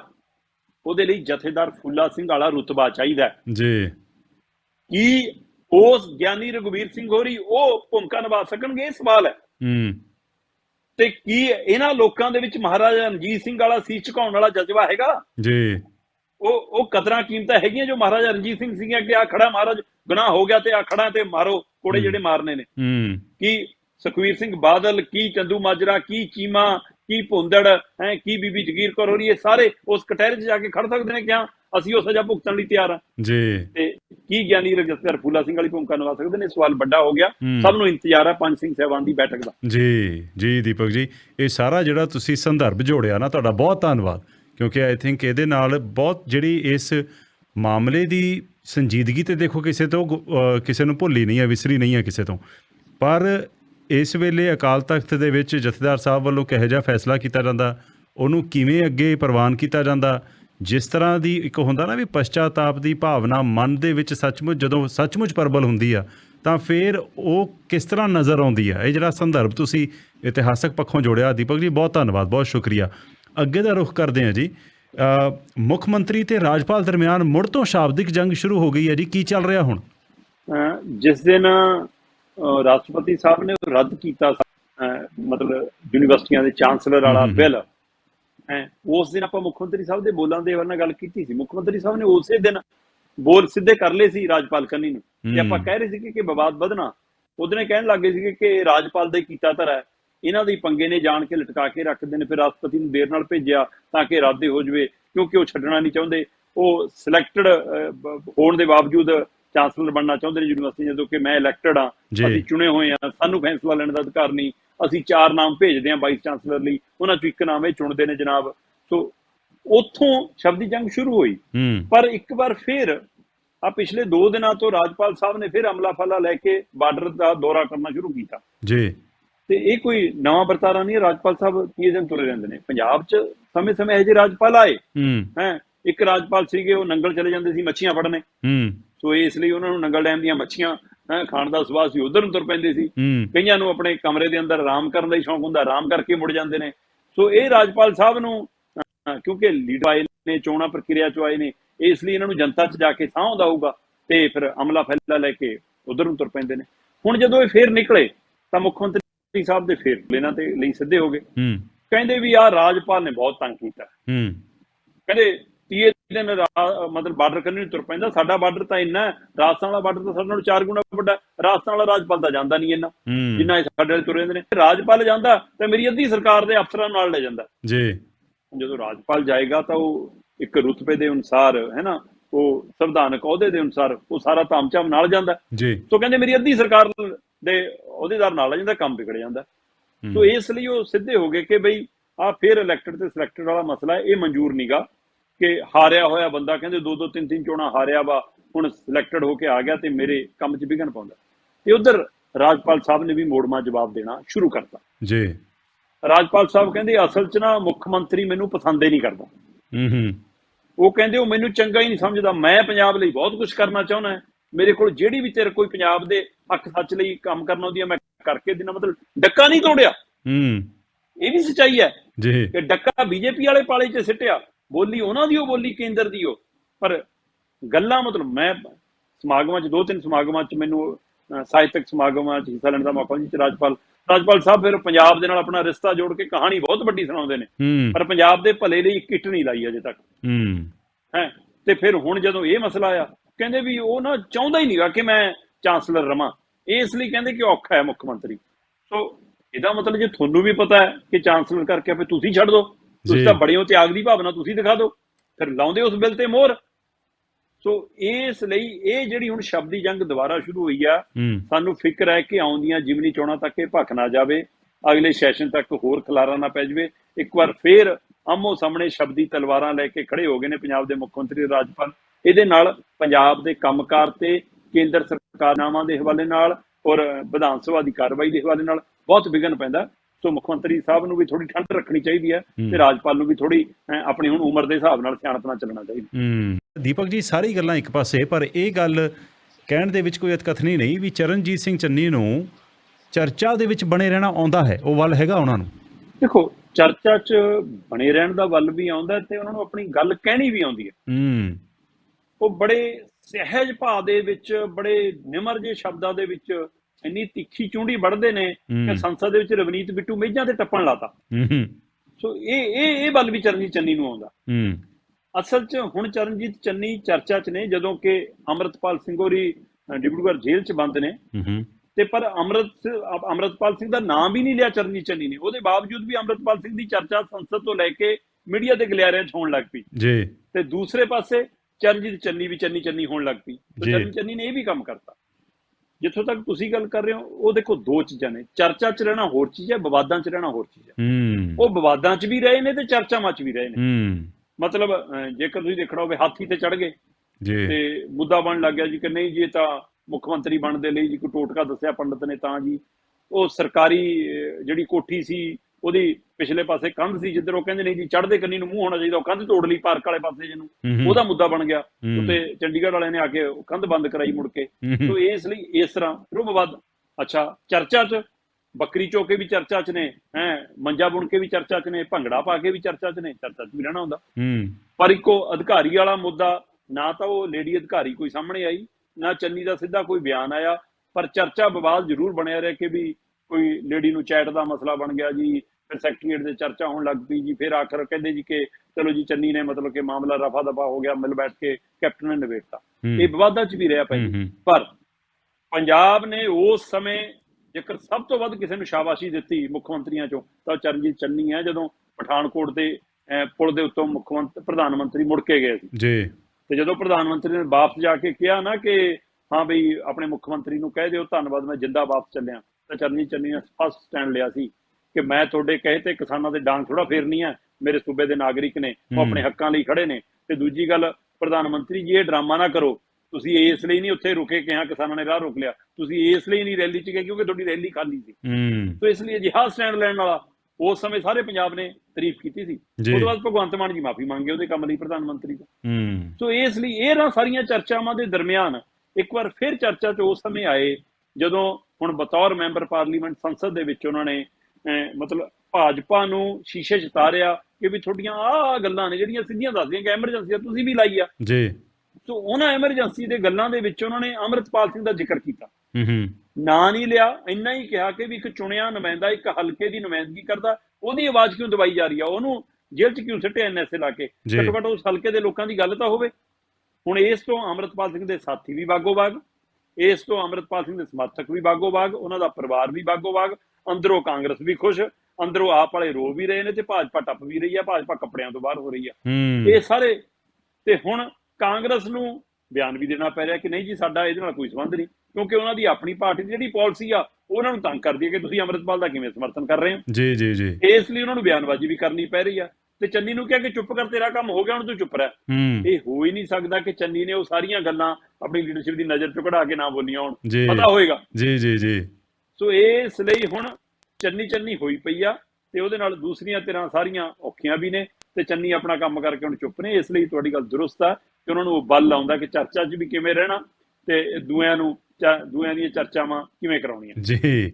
ਉਹਦੇ ਲਈ ਜਥੇਦਾਰ ਫੁੱਲਾ ਸਿੰਘ ਵਾਲਾ ਰੁਤਬਾ ਚਾਹੀਦਾ। ਜੀ। ਕੀ ਉਸ ਗਿਆਨੀ ਰਘੁਵੀਰ ਸਿੰਘ ਹੋਰੀ ਉਹ ਭੂਮਿਕਾ ਨਿਭਾ ਸਕਣਗੇ? ਇਹ ਸਵਾਲ ਹੈ। ਹੂੰ। ਤੇ ਕੀ ਇਹਨਾਂ ਲੋਕਾਂ ਦੇ ਵਿੱਚ ਮਹਾਰਾਜਾ ਰਣਜੀਤ ਸਿੰਘ ਵਾਲਾ ਸੀ ਝੁਕਾਉਣ ਵਾਲਾ ਜਜ਼ਬਾ ਹੈਗਾ? ਜੀ। ਉਹ ਉਹ ਕਦਰਾਂ ਕੀਮਤਾਂ ਹੈਗੀਆਂ ਜੋ ਮਹਾਰਾਜਾ ਰਣਜੀਤ ਸਿੰਘ ਸੀਗੀਆਂ ਕਿ ਆ ਖੜਾ ਮਹਾਰਾਜ ਗੁਨਾਹ ਹੋ ਗਿਆ ਤੇ ਆ ਖੜਾ ਤੇ ਮਾਰੋ ਕੋੜੇ ਜਿਹੜੇ ਮਾਰਨੇ ਨੇ। ਹੂੰ। ਕੀ ਸੁਖਵੀਰ ਸਿੰਘ ਬਾਦਲ ਕੀ ਚੰਦੂ ਮਾਜਰਾ ਕੀ ਚੀਮਾ ਕੀ ਭੁੰਦੜ ਹੈ ਕੀ ਬੀਬੀ ਜਗੀਰ ਕੌਰ ਹੋਰੀ ਇਹ ਸਾਰੇ ਉਸ ਕਟਹਿਰੇ 'ਚ ਜਾ ਕੇ ਖੜ ਸਕਦੇ ਨੇ ਕਿਹਾ ਅਸੀਂ ਉਹ ਸਜ਼ਾ ਭੁਗਤਣ ਲਈ ਤਿਆਰ ਹਾਂ ਜੀ। ਤੇ ਕੀ ਗਿਆਨੀ ਰਜਿਸਟਰ ਫੂਲਾ ਸਿੰਘ ਵਾਲੀ ਭੂਮਿਕਾ ਨਿਭਾ ਸਕਦੇ ਨੇ? ਸਵਾਲ ਵੱਡਾ ਹੋ ਗਿਆ। ਹੂੰ। ਸਭ ਨੂੰ ਇੰਤਜ਼ਾਰ ਹੈ ਪੰਜ ਸਿੰਘ ਸਾਹਿਬਾਨ ਦੀ ਬੈਠਕ ਦਾ। ਜੀ ਜੀ ਦੀਪਕ ਜੀ ਇਹ ਸਾਰਾ ਜਿਹੜਾ ਤੁਸੀਂ ਸੰਦਰਭ ਜੋੜਿਆ ਨਾ ਤੁਹਾਡਾ ਬਹੁਤ ਧੰਨਵਾਦ। ਕਿਉਂਕਿ ਆਈ ਥਿੰਕ ਇਹਦੇ ਨਾਲ ਬਹੁਤ ਜਿਹੜੀ ਇਸ ਮਾਮਲੇ ਦੀ ਸੰਜੀਦਗੀ ਤੇ ਦੇਖੋ ਕਿਸੇ ਤੋਂ ਕਿਸੇ ਨੂੰ ਭੁੱਲੀ ਨਹੀਂ ਹੈ ਵਿਸਰੀ ਨਹੀਂ ਹੈ ਕਿਸੇ ਤੋਂ। ਪਰ ਇਸ ਵੇਲੇ ਅਕਾਲ ਤਖਤ ਦੇ ਵਿੱਚ ਜਥੇਦਾਰ ਸਾਹਿਬ ਵੱਲੋਂ ਕਿਹੋ ਜਿਹਾ ਫੈਸਲਾ ਕੀਤਾ ਜਾਂਦਾ? ਉਹਨੂੰ ਕਿਵੇਂ ਅੱਗੇ ਪ੍ਰਵਾਨ ਕੀਤਾ ਜਾਂਦਾ? ਜਿਸ ਤਰ੍ਹਾਂ ਦੀ ਇੱਕ ਹੁੰਦਾ ਨਾ ਵੀ ਪਛਤਾਤਾਪ ਦੀ ਭਾਵਨਾ ਮਨ ਦੇ ਵਿੱਚ ਸੱਚਮੁੱਚ ਜਦੋਂ ਸੱਚਮੁੱਚ ਪ੍ਰਬਲ ਹੁੰਦੀ ਆ, ਤਾਂ ਫਿਰ ਉਹ ਕਿਸ ਤਰ੍ਹਾਂ ਨਜ਼ਰ ਆਉਂਦੀ ਆ? ਇਹ ਜਿਹੜਾ ਸੰਦਰਭ ਤੁਸੀਂ ਇਤਿਹਾਸਕ ਪੱਖੋਂ ਜੋੜਿਆ, ਦੀਪਕ ਜੀ, ਬਹੁਤ ਧੰਨਵਾਦ, ਬਹੁਤ ਸ਼ੁਕਰੀਆ। ਅੱਗੇ ਦਾ ਰੁਖ ਕਰਦੇ ਹਾਂ ਜੀ। ਮੁੱਖ ਮੰਤਰੀ ਤੇ ਰਾਜਪਾਲ ਦਰਮਿਆਨ ਮੁੜ ਤੋਂ ਸ਼ਾਬਦਿਕ ਜੰਗ ਸ਼ੁਰੂ ਹੋ ਗਈ ਹੈ ਜੀ। ਕੀ ਚੱਲ ਰਿਹਾ ਹੁਣ? ਜਿਸ ਦਿਨ ਰਾਸ਼ਟਰਪਤੀ ਸਾਹਿਬ ਨੇ ਉਹ ਰੱਦ ਕੀਤਾ ਮਤਲਬ ਯੂਨੀਵਰਸਿਟੀਆਂ ਦੇ ਚਾਂਸਲਰ ਵਾਲਾ। ਬਿੱਲ। ਹੈ ਉਸ ਦਿਨ ਆਪਾਂ ਮੁੱਖ ਮੰਤਰੀ ਸਾਹਿਬ ਦੇ ਬੋਲਾਂ ਦੇ ਨਾਲ ਗੱਲ ਕੀਤੀ ਸੀ। ਮੁੱਖ ਮੰਤਰੀ ਸਾਹਿਬ ਨੇ ਉਸੇ ਦਿਨ ਬੋਲ ਸਿੱਧੇ ਕਰ ਲਏ ਸੀ ਰਾਜਪਾਲ ਕੰਨੀ ਨੂੰ। ਤੇ ਆਪਾਂ। ਕਹਿ ਰਹੇ ਸੀ ਕਿ ਵਿਵਾਦ ਵਧਣਾ। ਉਹਦਨੇ ਕਹਿਣ ਲੱਗੇ ਸੀ ਕਿ ਰਾਜਪਾਲ ਦਾ ਕੀਤਾ ਧਰਾ ਹੈ। ਇਹਨਾਂ ਦੇ ਪੰਗੇ ਨੇ ਜਾਣ ਕੇ ਲਟਕਾ ਕੇ ਰੱਖਦੇ ਨੇ। ਫਿਰ ਰਾਸ਼ਟਰਪਤੀ ਨੂੰ ਦੇਰ ਨਾਲ ਭੇਜਿਆ ਤਾਂ ਕਿ ਰੱਦ ਹੋ ਜਵੇ ਕਿਉਂਕਿ ਉਹ ਛੱਡਣਾ ਨਹੀਂ ਚਾਹੁੰਦੇ। ਉਹ ਸਿਲੈਕਟਡ ਹੋਣ ਦੇ ਬਾਵਜੂਦ ਚਾਂਸਲਰ ਬਣਨਾ ਚਾਹੁੰਦੇ ਨੇ ਯੂਨੀਵਰਸਿਟੀ ਜਦੋਂ ਕਿ ਮੈਂ ਇਲੈਕਟਡ ਆ ਜੀ। ਅਸੀਂ ਚੁਣੇ ਹੋਏ ਆ ਸਾਨੂੰ ਫੈਸਲਾ ਲੈਣ ਦਾ ਅਧਿਕਾਰ ਨਹੀਂ ਅਸੀਂ ਚਾਰ ਨਾਮ ਭੇਜਦੇ ਆ ਵਾਈਸ ਚਾਂਸਲਰ ਲਈ ਉਹਨਾਂ ਚੋਂ ਇੱਕ ਨਾਮ ਇਹ ਚੁਣਦੇ ਨੇ ਜਨਾਬ। ਸੋ ਉੱਥੋਂ ਸ਼ਬਦੀ ਜੰਗ ਸ਼ੁਰੂ ਹੋਈ। ਪਰ ਇੱਕ ਵਾਰ ਫਿਰ ਆ ਪਿਛਲੇ 2 ਦਿਨਾਂ ਤੋਂ ਰਾਜਪਾਲ ਸਾਹਿਬ ਨੇ ਫਿਰ ਅਮਲਾ ਫਲਾ ਲੈ ਕੇ ਬਾਰਡਰ ਦਾ ਦੌਰਾ ਕਰਨਾ ਸ਼ੁਰੂ ਕੀਤਾ। ਜੀ। ਤੇ ਇਹ ਕੋਈ ਨਵਾਂ ਵਰਤਾਰਾ ਨਹੀਂ ਰਾਜਪਾਲ ਸਾਹਿਬ ਕੀ ਦਿਨ ਤੁਰੇ ਰਹਿੰਦੇ ਨੇ। ਪੰਜਾਬ 'ਚ ਸਮੇਂ-ਸਮੇਂ ਇਹੋ ਜਿਹੇ ਰਾਜਪਾਲ ਆਏ। ਹੂੰ। ਹੈ ਇੱਕ ਰਾਜਪਾਲ ਸੀਗੇ ਉਹ ਨੰਗਲ ਚਲੇ ਜਾਂਦੇ ਸੀ ਮੱਛੀਆਂ ਫੜਨੇ। ਹੂੰ। ਸੋ ਇਸ ਲਈ ਉਹਨਾਂ ਨੂੰ ਨੰਗਲ ਡੈਮ ਦੀਆਂ ਮੱਛੀਆਂ ਖਾਣ ਦਾ ਸਵਾਦ ਸੀ ਉਧਰ ਨੂੰ ਤੁਰ ਪੈਂਦੇ ਸੀ। ਕਈਆਂ ਨੂੰ ਆਪਣੇ ਕਮਰੇ ਦੇ ਅੰਦਰ ਆਰਾਮ ਕਰਨ ਦਾ ਹੀ ਸ਼ੌਂਕ ਹੁੰਦਾ ਆਰਾਮ ਕਰਕੇ ਮੁੜ ਜਾਂਦੇ ਨੇ। ਸੋ ਇਹ ਰਾਜਪਾਲ ਸਾਹਿਬ ਨੂੰ ਕਿਉਂਕਿ ਲੀਡਰ ਆਏ ਨੇ ਚੋਣਾਂ ਪ੍ਰਕਿਰਿਆ ਚ ਆਏ ਨੇ ਇਸ ਲਈ ਇਹਨਾਂ ਨੂੰ ਜਨਤਾ 'ਚ ਜਾ ਕੇ ਸਾਹ ਆਉਂਦਾ ਹੋਊਗਾ ਤੇ ਫਿਰ ਅਮਲਾ ਫੈਲਾ ਲੈ ਕੇ ਉਧਰ ਨੂੰ ਤੁਰ ਪੈਂਦੇ ਨੇ। ਹੁਣ ਜਦੋਂ ਇਹ ਫੇਰ ਨਿਕਲੇ ਤਾਂ ਮੁੱਖ ਮੰਤਰੀ ਸਾਹਿਬ ਦੇ ਫੇਰ ਲੈਣਾ ਤੇ ਲਈ ਸਿੱਧੇ ਹੋ ਗਏ। ਕਹਿੰਦੇ ਵੀ ਆ ਰਾਜਪਾਲ ਨੇ ਬਹੁਤ ਤੰਗ ਕੀਤਾ। ਕਹਿੰਦੇ 30 ਦਿਨ ਰਾ- ਮਤਲਬ ਬਾਰਡਰ ਕਰਨੀ ਨੂੰ ਤੁਰ ਪੈਂਦਾ। ਸਾਡਾ ਬਾਰਡਰ ਤਾਂ ਇੰਨਾ ਰਾਜਸਥਾਨ ਵਾਲਾ ਬਾਰਡਰ ਤਾਂ ਸਾਡੇ ਨਾਲੋਂ ਚਾਰ ਗੁਣਾ ਵੱਡਾ। ਰਾਜਸਥਾਨ ਵਾਲਾ ਰਾਜਪਾਲ ਤਾਂ ਜਾਂਦਾ ਨਹੀਂ ਇੰਨਾ। ਜਿੰਨਾ ਸਾਡੇ ਵਾਲੇ ਤੁਰੇ ਜਾਂਦੇ ਨੇ। ਰਾਜਪਾਲ ਜਾਂਦਾ ਤੇ ਮੇਰੀ ਅੱਧੀ ਸਰਕਾਰ ਦੇ ਅਫਸਰਾਂ ਨਾਲ ਲੈ ਜਾਂਦਾ। ਜੀ। ਜਦੋਂ ਰਾਜਪਾਲ ਜਾਏਗਾ ਤਾਂ ਉਹ ਇੱਕ ਰੁਤਬੇ ਦੇ ਅਨੁਸਾਰ ਹੈ ਨਾ ਉਹ ਸੰਵਿਧਾਨਕ ਅਹੁਦੇ ਦੇ ਅਨੁਸਾਰ ਉਹ ਸਾਰਾ ਤਾਮਝਾਮ ਨਾਲ ਜਾਂਦਾ। ਜੀ। ਸੋ ਕਹਿੰਦੇ ਮੇਰੀ ਅੱਧੀ ਸਰਕਾਰ ਦੇ ਅਹੁਦੇਦਾਰ ਨਾਲ ਲੈ ਜਾਂਦਾ ਕੰਮ ਵਿਗੜ ਜਾਂਦਾ। ਸੋ ਇਸ ਲਈ ਉਹ ਸਿੱਧੇ ਹੋ ਗਏ ਕਿ ਬਈ ਆ ਫਿਰ ਇਲੈਕਟਡ ਤੇ ਸਿਲੈਕਟਡ ਵਾਲਾ ਮਸਲਾ ਇਹ ਮਨਜ਼ੂਰ ਨਹੀਂਗਾ ਕਿ ਹਾਰਿਆ ਹੋਇਆ ਬੰਦਾ ਕਹਿੰਦੇ ਦੋ ਦੋ ਤਿੰਨ ਤਿੰਨ ਚੋਣਾਂ ਹਾਰਿਆ ਵਾ ਹੁਣ ਸਿਲੈਕਟਡ ਹੋ ਕੇ ਆ ਗਿਆ ਤੇ ਮੇਰੇ ਕੰਮ 'ਚ ਵਿਘਨ ਪਾਉਂਦਾ। ਤੇ ਉਧਰ ਰਾਜਪਾਲ ਸਾਹਿਬ ਨੇ ਵੀ ਮੋੜਮਾ ਜਵਾਬ ਦੇਣਾ ਸ਼ੁਰੂ ਕਰਤਾ। ਜੀ। ਰਾਜਪਾਲ ਸਾਹਿਬ ਕਹਿੰਦੇ ਅਸਲ 'ਚ ਨਾ ਮੁੱਖ ਮੰਤਰੀ ਮੈਨੂੰ ਪਸੰਦ ਹੀ ਨਹੀਂ ਕਰਦਾ। ਹੂੰ ਹੂੰ। ਉਹ ਕਹਿੰਦੇ ਉਹ ਮੈਨੂੰ ਚੰਗਾ ਹੀ ਨਹੀਂ ਸਮਝਦਾ ਮੈਂ ਪੰਜਾਬ ਲਈ ਬਹੁਤ ਕੁਝ ਕਰਨਾ ਚਾਹੁੰਦਾ ਮੇਰੇ ਕੋਲ ਜਿਹੜੀ ਵੀ ਤੇਰੇ ਕੋਈ ਪੰਜਾਬ ਦੇ ਹੱਕ ਸੱਚ ਲਈ ਕੰਮ ਕਰਨਾ ਹੁੰਦੀ ਆ ਮੈਂ ਕਰਕੇ ਦੇਣਾ ਮਤਲਬ ਡੱਕਾ ਨਹੀਂ ਤੋੜਿਆ। ਹੂੰ। ਇਹ ਵੀ ਸੱਚਾਈ ਹੈ ਜੀ। ਕਿ ਡੱਕਾ ਬੀਜੇਪੀ ਵਾਲੇ ਪਾਲੇ 'ਚ ਸਿੱਟਿਆ। ਬੋਲੀ ਉਹਨਾਂ ਦੀ ਉਹ ਬੋਲੀ ਕੇਂਦਰ ਦੀ ਉਹ। ਪਰ ਗੱਲਾਂ ਮਤਲਬ ਮੈਂ ਸਮਾਗਮਾਂ 'ਚ ਦੋ ਤਿੰਨ ਸਮਾਗਮਾਂ 'ਚ ਮੈਨੂੰ ਸਾਹਿਤਕ ਸਮਾਗਮਾਂ 'ਚ ਹਿੱਸਾ ਲੈਣ ਦਾ ਮੌਕਾ ਮਿਲਿਆ ਰਾਜਪਾਲ। ਰਾਜਪਾਲ ਸਾਹਿਬ ਫਿਰ ਪੰਜਾਬ ਦੇ ਨਾਲ ਆਪਣਾ ਰਿਸ਼ਤਾ ਜੋੜ ਕੇ ਕਹਾਣੀ ਬਹੁਤ ਵੱਡੀ ਸੁਣਾਉਂਦੇ ਨੇ। ਪਰ ਪੰਜਾਬ ਦੇ ਭਲੇ ਲਈ ਇੱਕ ਇੱਟ ਨਹੀਂ ਲਾਈ ਅਜੇ ਤੱਕ। ਹੂੰ। ਤੇ ਫਿਰ ਹੁਣ ਜਦੋਂ ਇਹ ਮਸਲਾ ਆਇਆ ਕਹਿੰਦੇ ਵੀ ਉਹ ਨਾ ਚਾਹੁੰਦਾ ਹੀ ਨਹੀਂਗਾ ਕਿ ਮੈਂ ਚਾਂਸਲਰ ਰਵਾਂ। ਇਸ ਲਈ ਕਹਿੰਦੇ ਕਿ ਔਖਾ ਹੈ ਮੁੱਖ ਮੰਤਰੀ। ਸੋ ਇਹਦਾ ਮਤਲਬ ਜੇ ਤੁਹਾਨੂੰ ਵੀ ਪਤਾ ਹੈ ਕਿ ਚਾਂਸਲਰ ਕਰਕੇ ਆਪੇ ਤੁਸੀਂ ਛੱਡ ਦਿਓ। ਤੁਸੀਂ ਤਾਂ ਬੜੇ ਹੋ ਤਿਆਗ ਦੀ ਭਾਵਨਾ ਤੁਸੀਂ ਦਿਖਾ ਦਿਓ। ਫਿਰ ਲਾਉਂਦੇ ਉਸ ਬਿੱਲ ਤੇ ਮੋਹਰ। ਸੋ ਇਸ ਲਈ ਇਹ ਜਿਹੜੀ ਹੁਣ ਸ਼ਬਦੀ ਜੰਗ ਦੁਬਾਰਾ ਸ਼ੁਰੂ ਹੋਈ ਆ ਸਾਨੂੰ ਫਿਕਰ ਹੈ ਕਿ ਆਉਂਦੀਆਂ ਜਿਮਨੀ ਚੋਣਾਂ ਤੱਕ ਇਹ ਭਖ ਨਾ ਜਾਵੇ ਅਗਲੇ ਸੈਸ਼ਨ ਤੱਕ ਹੋਰ ਖਲਾਰਾ ਨਾ ਪੈ ਜਾਵੇ। ਇੱਕ ਵਾਰ ਫੇਰ ਆਮੋ ਸਾਹਮਣੇ ਸ਼ਬਦੀ ਤਲਵਾਰਾਂ ਲੈ ਕੇ ਖੜੇ ਹੋ ਗਏ ਨੇ ਪੰਜਾਬ ਦੇ ਮੁੱਖ ਮੰਤਰੀ ਰਾਜਪਾਲ। ਇਹਦੇ ਨਾਲ ਪੰਜਾਬ ਦੇ ਕੰਮਕਾਰ ਤੇ ਕੇਂਦਰ ਸਰਕਾਰਨਾਵਾਂ ਦੇ ਹਵਾਲੇ ਨਾਲ ਔਰ ਵਿਧਾਨ ਸਭਾ ਦੀ ਕਾਰਵਾਈ ਦੇ ਹਵਾਲੇ ਨਾਲ ਬਹੁਤ ਵਿਘਨ ਪੈਂਦਾ। ਸੋ ਮੁੱਖ ਮੰਤਰੀ ਸਾਹਿਬ ਨੂੰ ਵੀ ਥੋੜੀ ਠੰਡ ਰੱਖਣੀ ਚਾਹੀਦੀ ਹੈ। ਤੇ ਰਾਜਪਾਲ ਨੂੰ ਵੀ ਥੋੜੀ ਆਪਣੀ ਹੁਣ ਉਮਰ ਦੇ ਹਿਸਾਬ ਨਾਲ ਸਿਆਣਪ ਨਾਲ ਚੱਲਣਾ ਚਾਹੀਦਾ। ਹੂੰ। ਦੀਪਕ ਜੀ ਸਾਰੀ ਗੱਲਾਂ ਇੱਕ ਪਾਸੇ ਪਰ ਇਹ ਗੱਲ ਕਹਿਣ ਦੇ ਵਿੱਚ ਕੋਈ ਅਤਕਥਨੀ ਨਹੀਂ ਵੀ ਚਰਨਜੀਤ ਸਿੰਘ ਚੰਨੀ ਨੂੰ ਚਰਚਾ ਦੇ ਵਿੱਚ ਬਣੇ ਰਹਿਣਾ ਆਉਂਦਾ ਹੈ ਉਹ ਵੱਲ ਹੈਗਾ ਉਹਨਾਂ ਨੂੰ। ਦੇਖੋ ਚਰਚਾ 'ਚ ਬਣੇ ਰਹਿਣ ਦਾ ਵੱਲ ਵੀ ਆਉਂਦਾ ਤੇ ਉਹਨਾਂ ਨੂੰ ਆਪਣੀ ਗੱਲ ਕਹਿਣੀ ਵੀ ਆਉਂਦੀ ਹੈ। ਹੂੰ। ਉਹ ਬੜੇ ਸਹਿਜ ਭਾਅ ਦੇ ਵਿੱਚ ਬੜੇ ਨਿਮਰ ਜਿਹੇ ਸ਼ਬਦਾਂ ਦੇ ਵਿੱਚ ਇੰਨੀ ਤਿੱਖੀ ਚੁੰਡੀ ਵੜਦੇ ਨੇ। ਕਿ ਸੰਸਦ ਦੇ ਵਿੱਚ ਰਵਨੀਤ ਬਿੱਟੂ ਮੇਜਾਂ ਤੇ ਟੱਪਣ ਲਾਤਾ। ਹੂੰ ਸੋ ਇਹ ਇਹ ਇਹ ਵੱਲ ਵੀ ਚਰਨਜੀਤ ਚੰਨੀ ਨੂੰ ਆਉਂਦਾ। ਹੂੰ। ਅਸਲ 'ਚ ਹੁਣ ਚਰਨਜੀਤ ਚੰਨੀ ਚਰਚਾ 'ਚ ਨੇ ਜਦੋਂ ਕਿ ਅਮਰਤਪਾਲ ਸਿੰਘ ਹੋਰੀ ਅ, ਡਿਬਰੂਗੜ੍ਹ ਜੇਲ੍ਹ 'ਚ ਬੰਦ ਨੇ। ਹੂੰ ਤੇ ਪਰ ਅਮਰਤ ਅਮਰਤਪਾਲ ਸਿੰਘ ਦਾ ਨਾਮ ਵੀ ਨਹੀਂ ਲਿਆ ਚਰਨਜੀਤ ਚੰਨੀ ਨੇ। ਉਹਦੇ ਬਾਵਜੂਦ ਵੀ ਅਮਰਤਪਾਲ ਸਿੰਘ ਦੀ ਚਰਚਾ ਸੰਸਦ ਤੋਂ ਲੈ ਕੇ ਮੀਡੀਆ ਦੇ ਗਲਿਆਰਿਆਂ 'ਚ ਹੋਣ ਲੱਗ ਪਈ। ਜੀ। ਤੇ ਦੂਸਰੇ ਪਾਸੇ ਚਰਨਜੀਤ ਚੰਨੀ ਵੀ ਚੰਨੀ ਚੰਨੀ ਹੋਣ ਲੱਗ ਪਈ। ਤੇ। ਚਰਨਜੀਤ ਚੰਨੀ ਨੇ ਇਹ ਵੀ ਕੰਮ ਕਰਤਾ। ਜਿੱਥੋਂ ਤੱਕ ਤੁਸੀਂ ਗੱਲ ਕਰ ਰਹੇ ਹੋ ਉਹ ਦੇਖੋ ਦੋ ਚੀਜ਼ਾਂ ਨੇ। ਚਰਚਾ 'ਚ ਰਹਿਣਾ ਹੋਰ ਚੀਜ਼ ਹੈ ਵਿਵਾਦਾਂ 'ਚ ਰਹਿਣਾ ਹੋਰ ਚੀਜ਼ ਹੈ। ਉਹ ਵਿਵਾਦਾਂ 'ਚ ਵੀ ਰਹੇ ਨੇ ਤੇ ਚਰਚਾਵਾਂ 'ਚ ਵੀ ਰਹੇ ਨੇ। ਹੂੰ। ਮਤਲਬ ਜੇਕਰ ਤੁਸੀਂ ਦੇਖਣਾ ਹੋਵੇ ਹਾਥੀ ਤੇ ਚੜ ਗਏ। ਜੀ। ਤੇ ਮੁੱਦਾ ਬਣ ਲੱਗ ਗਿਆ ਜੀ ਕਿ ਨਹੀਂ ਜੀ ਇਹ ਤਾਂ ਮੁੱਖ ਮੰਤਰੀ ਬਣਨ ਦੇ ਲਈ ਜੀ ਕੋਈ ਟੋਟਕਾ ਦੱਸਿਆ ਪੰਡਤ ਨੇ ਤਾਂ ਜੀ। ਉਹ ਸਰਕਾਰੀ ਜਿਹੜੀ ਕੋਠੀ ਸੀ ਉਹਦੀ ਪਿਛਲੇ ਪਾਸੇ ਕੰਧ ਸੀ ਜਿੱਧਰ ਉਹ ਕਹਿੰਦੇ ਨਹੀਂ ਜੀ ਚੜ੍ਹਦੇ ਕੰਨੀ ਨੂੰ ਮੂੰਹ ਹੋਣਾ ਚਾਹੀਦਾ ਉਹ ਕੰਧ ਤੋੜ ਲਈ ਪਾਰਕ ਵਾਲੇ ਪਾਸੇ ਜਿਹਨੂੰ। ਉਹਦਾ ਮੁੱਦਾ ਬਣ ਗਿਆ। ਉੱਤੇ ਚੰਡੀਗੜ੍ਹ ਵਾਲਿਆਂ ਨੇ ਆ ਕੇ ਕੰਧ ਬੰਦ ਕਰਾਈ ਮੁੜ ਕੇ। ਸੋ ਇਸ ਲਈ ਇਸ ਤਰ੍ਹਾਂ ਵਿਵਾਦ ਅੱਛਾ ਚਰਚਾ 'ਚ ਬੱਕਰੀ ਚੋਕੇ ਵੀ ਚਰਚਾ 'ਚ ਨੇ ਹੈ ਮੰਜਾ ਬੁਣ ਕੇ ਵੀ ਚਰਚਾ 'ਚ ਨੇ ਭੰਗੜਾ ਪਾ ਕੇ ਵੀ ਚਰਚਾ 'ਚ ਨੇ ਚਰਚਾ 'ਚ ਵੀ ਰਹਿਣਾ ਹੁੰਦਾ ਪਰ ਇੱਕੋ ਅਧਿਕਾਰੀ ਵਾਲਾ ਮੁੱਦਾ ਨਾ ਤਾਂ ਉਹ ਲੇਡੀ ਅਧਿਕਾਰੀ ਕੋਈ ਸਾਹਮਣੇ ਆਈ ਨਾ ਚੰਨੀ ਦਾ ਸਿੱਧਾ ਕੋਈ ਬਿਆਨ ਆਇਆ ਪਰ ਚਰਚਾ ਵਿਵਾਦ ਜ਼ਰੂਰ ਬਣਿਆ ਰਿਹਾ ਕਿ ਵੀ ਕੋਈ ਲੇਡੀ ਨੂੰ ਚੈਟ ਦਾ ਮਸਲਾ ਬਣ ਗਿਆ ਜੀ ਫਿਰ ਸੈਕਟਰੀਏਟ ਦੇ ਚਰਚਾ ਹੋਣ ਲੱਗ ਪਈ ਜੀ ਫਿਰ ਆਖਰ ਕਹਿੰਦੇ ਜੀ ਕਿ ਚਲੋ ਜੀ ਚੰਨੀ ਨੇ ਮਤਲਬ ਕਿ ਮਾਮਲਾ ਰਫਾ ਦਫਾ ਹੋ ਗਿਆ ਮਿਲ ਬੈਠ ਕੇ ਕੈਪਟਨ ਨੇ ਨਿਬੇੜਤਾ। ਇਹ ਵਿਵਾਦਾਂ 'ਚ ਵੀ ਰਿਹਾ ਭਾਈ। ਪਰ ਪੰਜਾਬ ਨੇ ਉਸ ਸਮੇਂ ਜੇਕਰ ਸਭ ਤੋਂ ਵੱਧ ਕਿਸੇ ਨੂੰ ਸ਼ਾਬਾਸ਼ੀ ਦਿੱਤੀ ਮੁੱਖ ਮੰਤਰੀਆਂ ਚੋਂ ਤਾਂ ਚਰਨਜੀਤ ਚੰਨੀ ਹੈ ਜਦੋਂ ਪਠਾਨਕੋਟ ਦੇ ਪੁਲ ਦੇ ਉੱਤੋਂ ਮੁੱਖ ਮੰਤਰੀ ਪ੍ਰਧਾਨ ਮੰਤਰੀ ਮੁੜ ਕੇ ਗਏ ਸੀ। ਜੀ। ਤੇ ਜਦੋਂ ਪ੍ਰਧਾਨ ਮੰਤਰੀ ਨੇ ਵਾਪਸ ਜਾ ਕੇ ਕਿਹਾ ਨਾ ਕਿ ਹਾਂ ਬਈ ਆਪਣੇ ਮੁੱਖ ਮੰਤਰੀ ਨੂੰ ਕਹਿ ਦਿਓ ਧੰਨਵਾਦ ਮੈਂ ਜਿੰਦਾ ਵਾਪਸ ਚੱਲਿਆ ਤਾਂ ਚਰਨਜੀਤ ਚੰਨੀ ਨੇ ਸਪਸ਼ਟ ਸਟੈਂਡ ਲਿਆ ਸੀ। ਕਿ ਮੈਂ ਤੁਹਾਡੇ ਕਹੇ ਤੇ ਕਿਸਾਨਾਂ ਦੇ ਡਾਂਗ ਥੋੜਾ ਫੇਰਨੀ ਹੈ ਮੇਰੇ ਸੂਬੇ ਦੇ ਨਾਗਰਿਕ ਨੇ ਉਹ। ਆਪਣੇ ਹੱਕਾਂ ਲਈ ਖੜੇ ਨੇ। ਤੇ ਦੂਜੀ ਗੱਲ ਪ੍ਰਧਾਨ ਮੰਤਰੀ ਜੀ ਇਹ ਡਰਾਮਾ ਨਾ ਕਰੋ। ਤੁਸੀਂ ਇਸ ਲਈ ਨਹੀਂ ਉੱਥੇ ਰੁਕੇ ਕਿ ਹਾਂ ਕਿਸਾਨਾਂ ਨੇ ਰਾਹ ਰੋਕ ਲਿਆ। ਤੁਸੀਂ ਇਸ ਲਈ ਨਹੀਂ ਰੈਲੀ 'ਚ ਗਏ ਕਿਉਂਕਿ ਤੁਹਾਡੀ ਰੈਲੀ ਖਾਲੀ ਸੀ। ਹੂੰ। ਸੋ ਇਸ ਲਈ ਅਜਿਹਾ ਸਟੈਂਡ ਲੈਣ ਵਾਲਾ ਉਸ ਸਮੇਂ ਸਾਰੇ ਪੰਜਾਬ ਨੇ ਤਾਰੀਫ ਕੀਤੀ ਸੀ। ਉਸ ਤੋਂ ਬਾਅਦ ਭਗਵੰਤ ਮਾਨ ਜੀ ਮਾਫੀ ਮੰਗੇ ਉਹਦੇ ਕੰਮ ਲਈ ਪ੍ਰਧਾਨ ਮੰਤਰੀ ਹੂੰ। ਸੋ ਇਸ ਲਈ ਇਹ ਨਾ ਸਾਰੀਆਂ ਚਰਚਾਵਾਂ ਦੇ ਦਰਮਿਆਨ ਇੱਕ ਵਾਰ ਫਿਰ ਚਰਚਾ 'ਚ ਉਸ ਸਮੇਂ ਆਏ ਜਦੋਂ ਹੁਣ ਬਤੌਰ ਮੈਂਬਰ ਪਾਰਲੀਮੈਂਟ ਸੰਸਦ ਦੇ ਵਿੱਚ ਉਹਨਾਂ ਨੇ ਮਤਲਬ ਭਾਜਪਾ ਨੂੰ ਸ਼ੀਸ਼ੇ 'ਚ ਤਾਰਿਆ ਕਿ ਵੀ ਤੁਹਾਡੀਆਂ ਆਹ ਗੱਲਾਂ ਨੇ ਜਿਹੜੀਆਂ ਸਿੱਧੀਆਂ ਦੱਸਦੀਆਂ ਕਿ ਐਮਰਜੈਂਸੀ ਆ ਤੁਸੀਂ ਵੀ ਲਾਈ ਆ। ਜੀ। ਸੋ ਉਹਨਾਂ ਐਮਰਜੈਂਸੀ ਦੇ ਗੱਲਾਂ ਦੇ ਵਿੱਚ ਉਹਨਾਂ ਨੇ ਅੰਮ੍ਰਿਤਪਾਲ ਸਿੰਘ ਦਾ ਜ਼ਿਕਰ ਕੀਤਾ। ਹੂੰ ਹੂੰ। ਨਾਂ ਨਹੀਂ ਲਿਆ ਇੰਨਾ ਹੀ ਕਿਹਾ ਕਿ ਵੀ ਇੱਕ ਚੁਣਿਆ ਨੁਮਾਇੰਦਾ ਇੱਕ ਹਲਕੇ ਦੀ ਨੁਮਾਇੰਦਗੀ ਕਰਦਾ ਉਹਦੀ ਆਵਾਜ਼ ਕਿਉਂ ਦਬਾਈ ਜਾ ਰਹੀ ਆ? ਉਹਨੂੰ ਜੇਲ੍ਹ 'ਚ ਕਿਉਂ ਸਿੱਟਿਆ ਐਨਐਸਏ ਲਾ ਕੇ। ਘੱਟੋ ਘੱਟ ਉਸ ਹਲਕੇ ਦੇ ਲੋਕਾਂ ਦੀ ਗੱਲ ਤਾਂ ਹੋਵੇ। ਹੁਣ ਇਸ ਤੋਂ ਅੰਮ੍ਰਿਤਪਾਲ ਸਿੰਘ ਦੇ ਸਾਥੀ ਵੀ ਬਾਗੋ ਬਾਗ ਇਸ ਤੋਂ ਅੰਮ੍ਰਿਤਪਾਲ ਸਿੰਘ ਦੇ ਸਮਰਥਕ ਵੀ ਬਾਗੋ ਬਾਗ ਉਹਨਾਂ ਦਾ ਪਰਿਵਾਰ ਵੀ ਬਾਗੋ ਬਾਗ ਅੰਦਰੋਂ ਕਾਂਗਰਸ ਵੀ ਖੁਸ਼ ਅੰਦਰੋਂ ਆਪ ਵਾਲੇ ਰੋ ਵੀ ਰਹੇ ਨੇ ਤੇ ਭਾਜਪਾ ਟੱਪ ਵੀ ਰਹੀ ਆ ਭਾਜਪਾ ਕੱਪੜਿਆਂ ਤੋਂ ਬਾਹਰ ਹੋ ਰਹੀ ਆ। ਇਹ ਸਾਰੇ ਤੇ ਹੁਣ ਕਾਂਗਰਸ ਨੂੰ ਬਿਆਨ ਵੀ ਦੇਣਾ ਪੈ ਰਿਹਾ ਕਿ ਨਹੀਂ ਜੀ ਸਾਡਾ ਇਹਦੇ ਨਾਲ ਕੋਈ ਸੰਬੰਧ ਨਹੀਂ ਕਿਉਂਕਿ ਉਹਨਾਂ ਦੀ ਆਪਣੀ ਪਾਰਟੀ ਦੀ ਜਿਹੜੀ ਪਾਲਿਸੀ ਆ ਉਹ ਉਹਨਾਂ ਨੂੰ ਤੰਗ ਕਰਦੀ ਹੈ ਕਿ ਤੁਸੀਂ ਅੰਮ੍ਰਿਤਪਾਲ ਦਾ ਕਿਵੇਂ ਸਮਰਥਨ ਕਰ ਰਹੇ ਹੋ। ਜੀ ਜੀ ਜੀ। ਇਸ ਲਈ ਉਹਨਾਂ ਨੂੰ ਬਿਆਨਬਾਜ਼ੀ ਵੀ ਕਰਨੀ ਪੈ ਰਹੀ ਆ। ਤੇ ਚੰਨੀ ਨੂੰ ਕਿਹਾ ਕਿ ਚੁੱਪ ਕਰ ਤੇਰਾ ਕੰਮ ਹੋ ਗਿਆ ਹੁਣ ਤੂੰ ਚੁੱਪ ਰਹਿ। ਇਹ ਹੋ ਹੀ ਨਹੀਂ ਸਕਦਾ ਕਿ ਚੰਨੀ ਨੇ ਉਹ ਸਾਰੀਆਂ ਗੱਲਾਂ ਆਪਣੀ ਲੀਡਰਸ਼ਿਪ ਦੀ ਨਜ਼ਰ ਚੋਂ ਕਢਾ ਕੇ ਨਾ ਬੋਲੀਆਂ ਹੋਣ। ਪਤਾ ਹੋਏਗਾ। ਜੀ ਜੀ ਜੀ। ਸੋ ਇਸ ਲਈ ਹੁਣ ਚੰਨੀ ਚੰਨੀ ਹੋਈ ਪਈ ਆ ਤੇ ਉਹਦੇ ਨਾਲ ਦੂਸਰੀਆਂ ਤਰ੍ਹਾਂ ਸਾਰੀਆਂ ਔਖੀਆਂ ਵੀ ਨੇ ਤੇ ਚੰਨੀ ਆਪਣਾ ਕੰਮ ਕਰਕੇ ਹੁਣ ਚੁੱਪ ਨੇ, ਇਸ ਲਈ ਤੁਹਾਡੀ ਗੱਲ ਦਰੁਸਤ ਆ ਕਿ ਉਹਨਾਂ ਨੂੰ ਉਹ ਬਲ ਆਉਂਦਾ ਕਿ ਚਰਚਾ 'ਚ ਵੀ ਕਿਵੇਂ ਰਹਿਣਾ ਤੇ ਦੂਆਂ ਨੂੰ ਚਾ- ਦੂਆਂ ਦੀਆਂ ਚਰਚਾਵਾਂ ਕਿਵੇਂ ਕਰਾਉਣੀਆਂ। ਜੀ।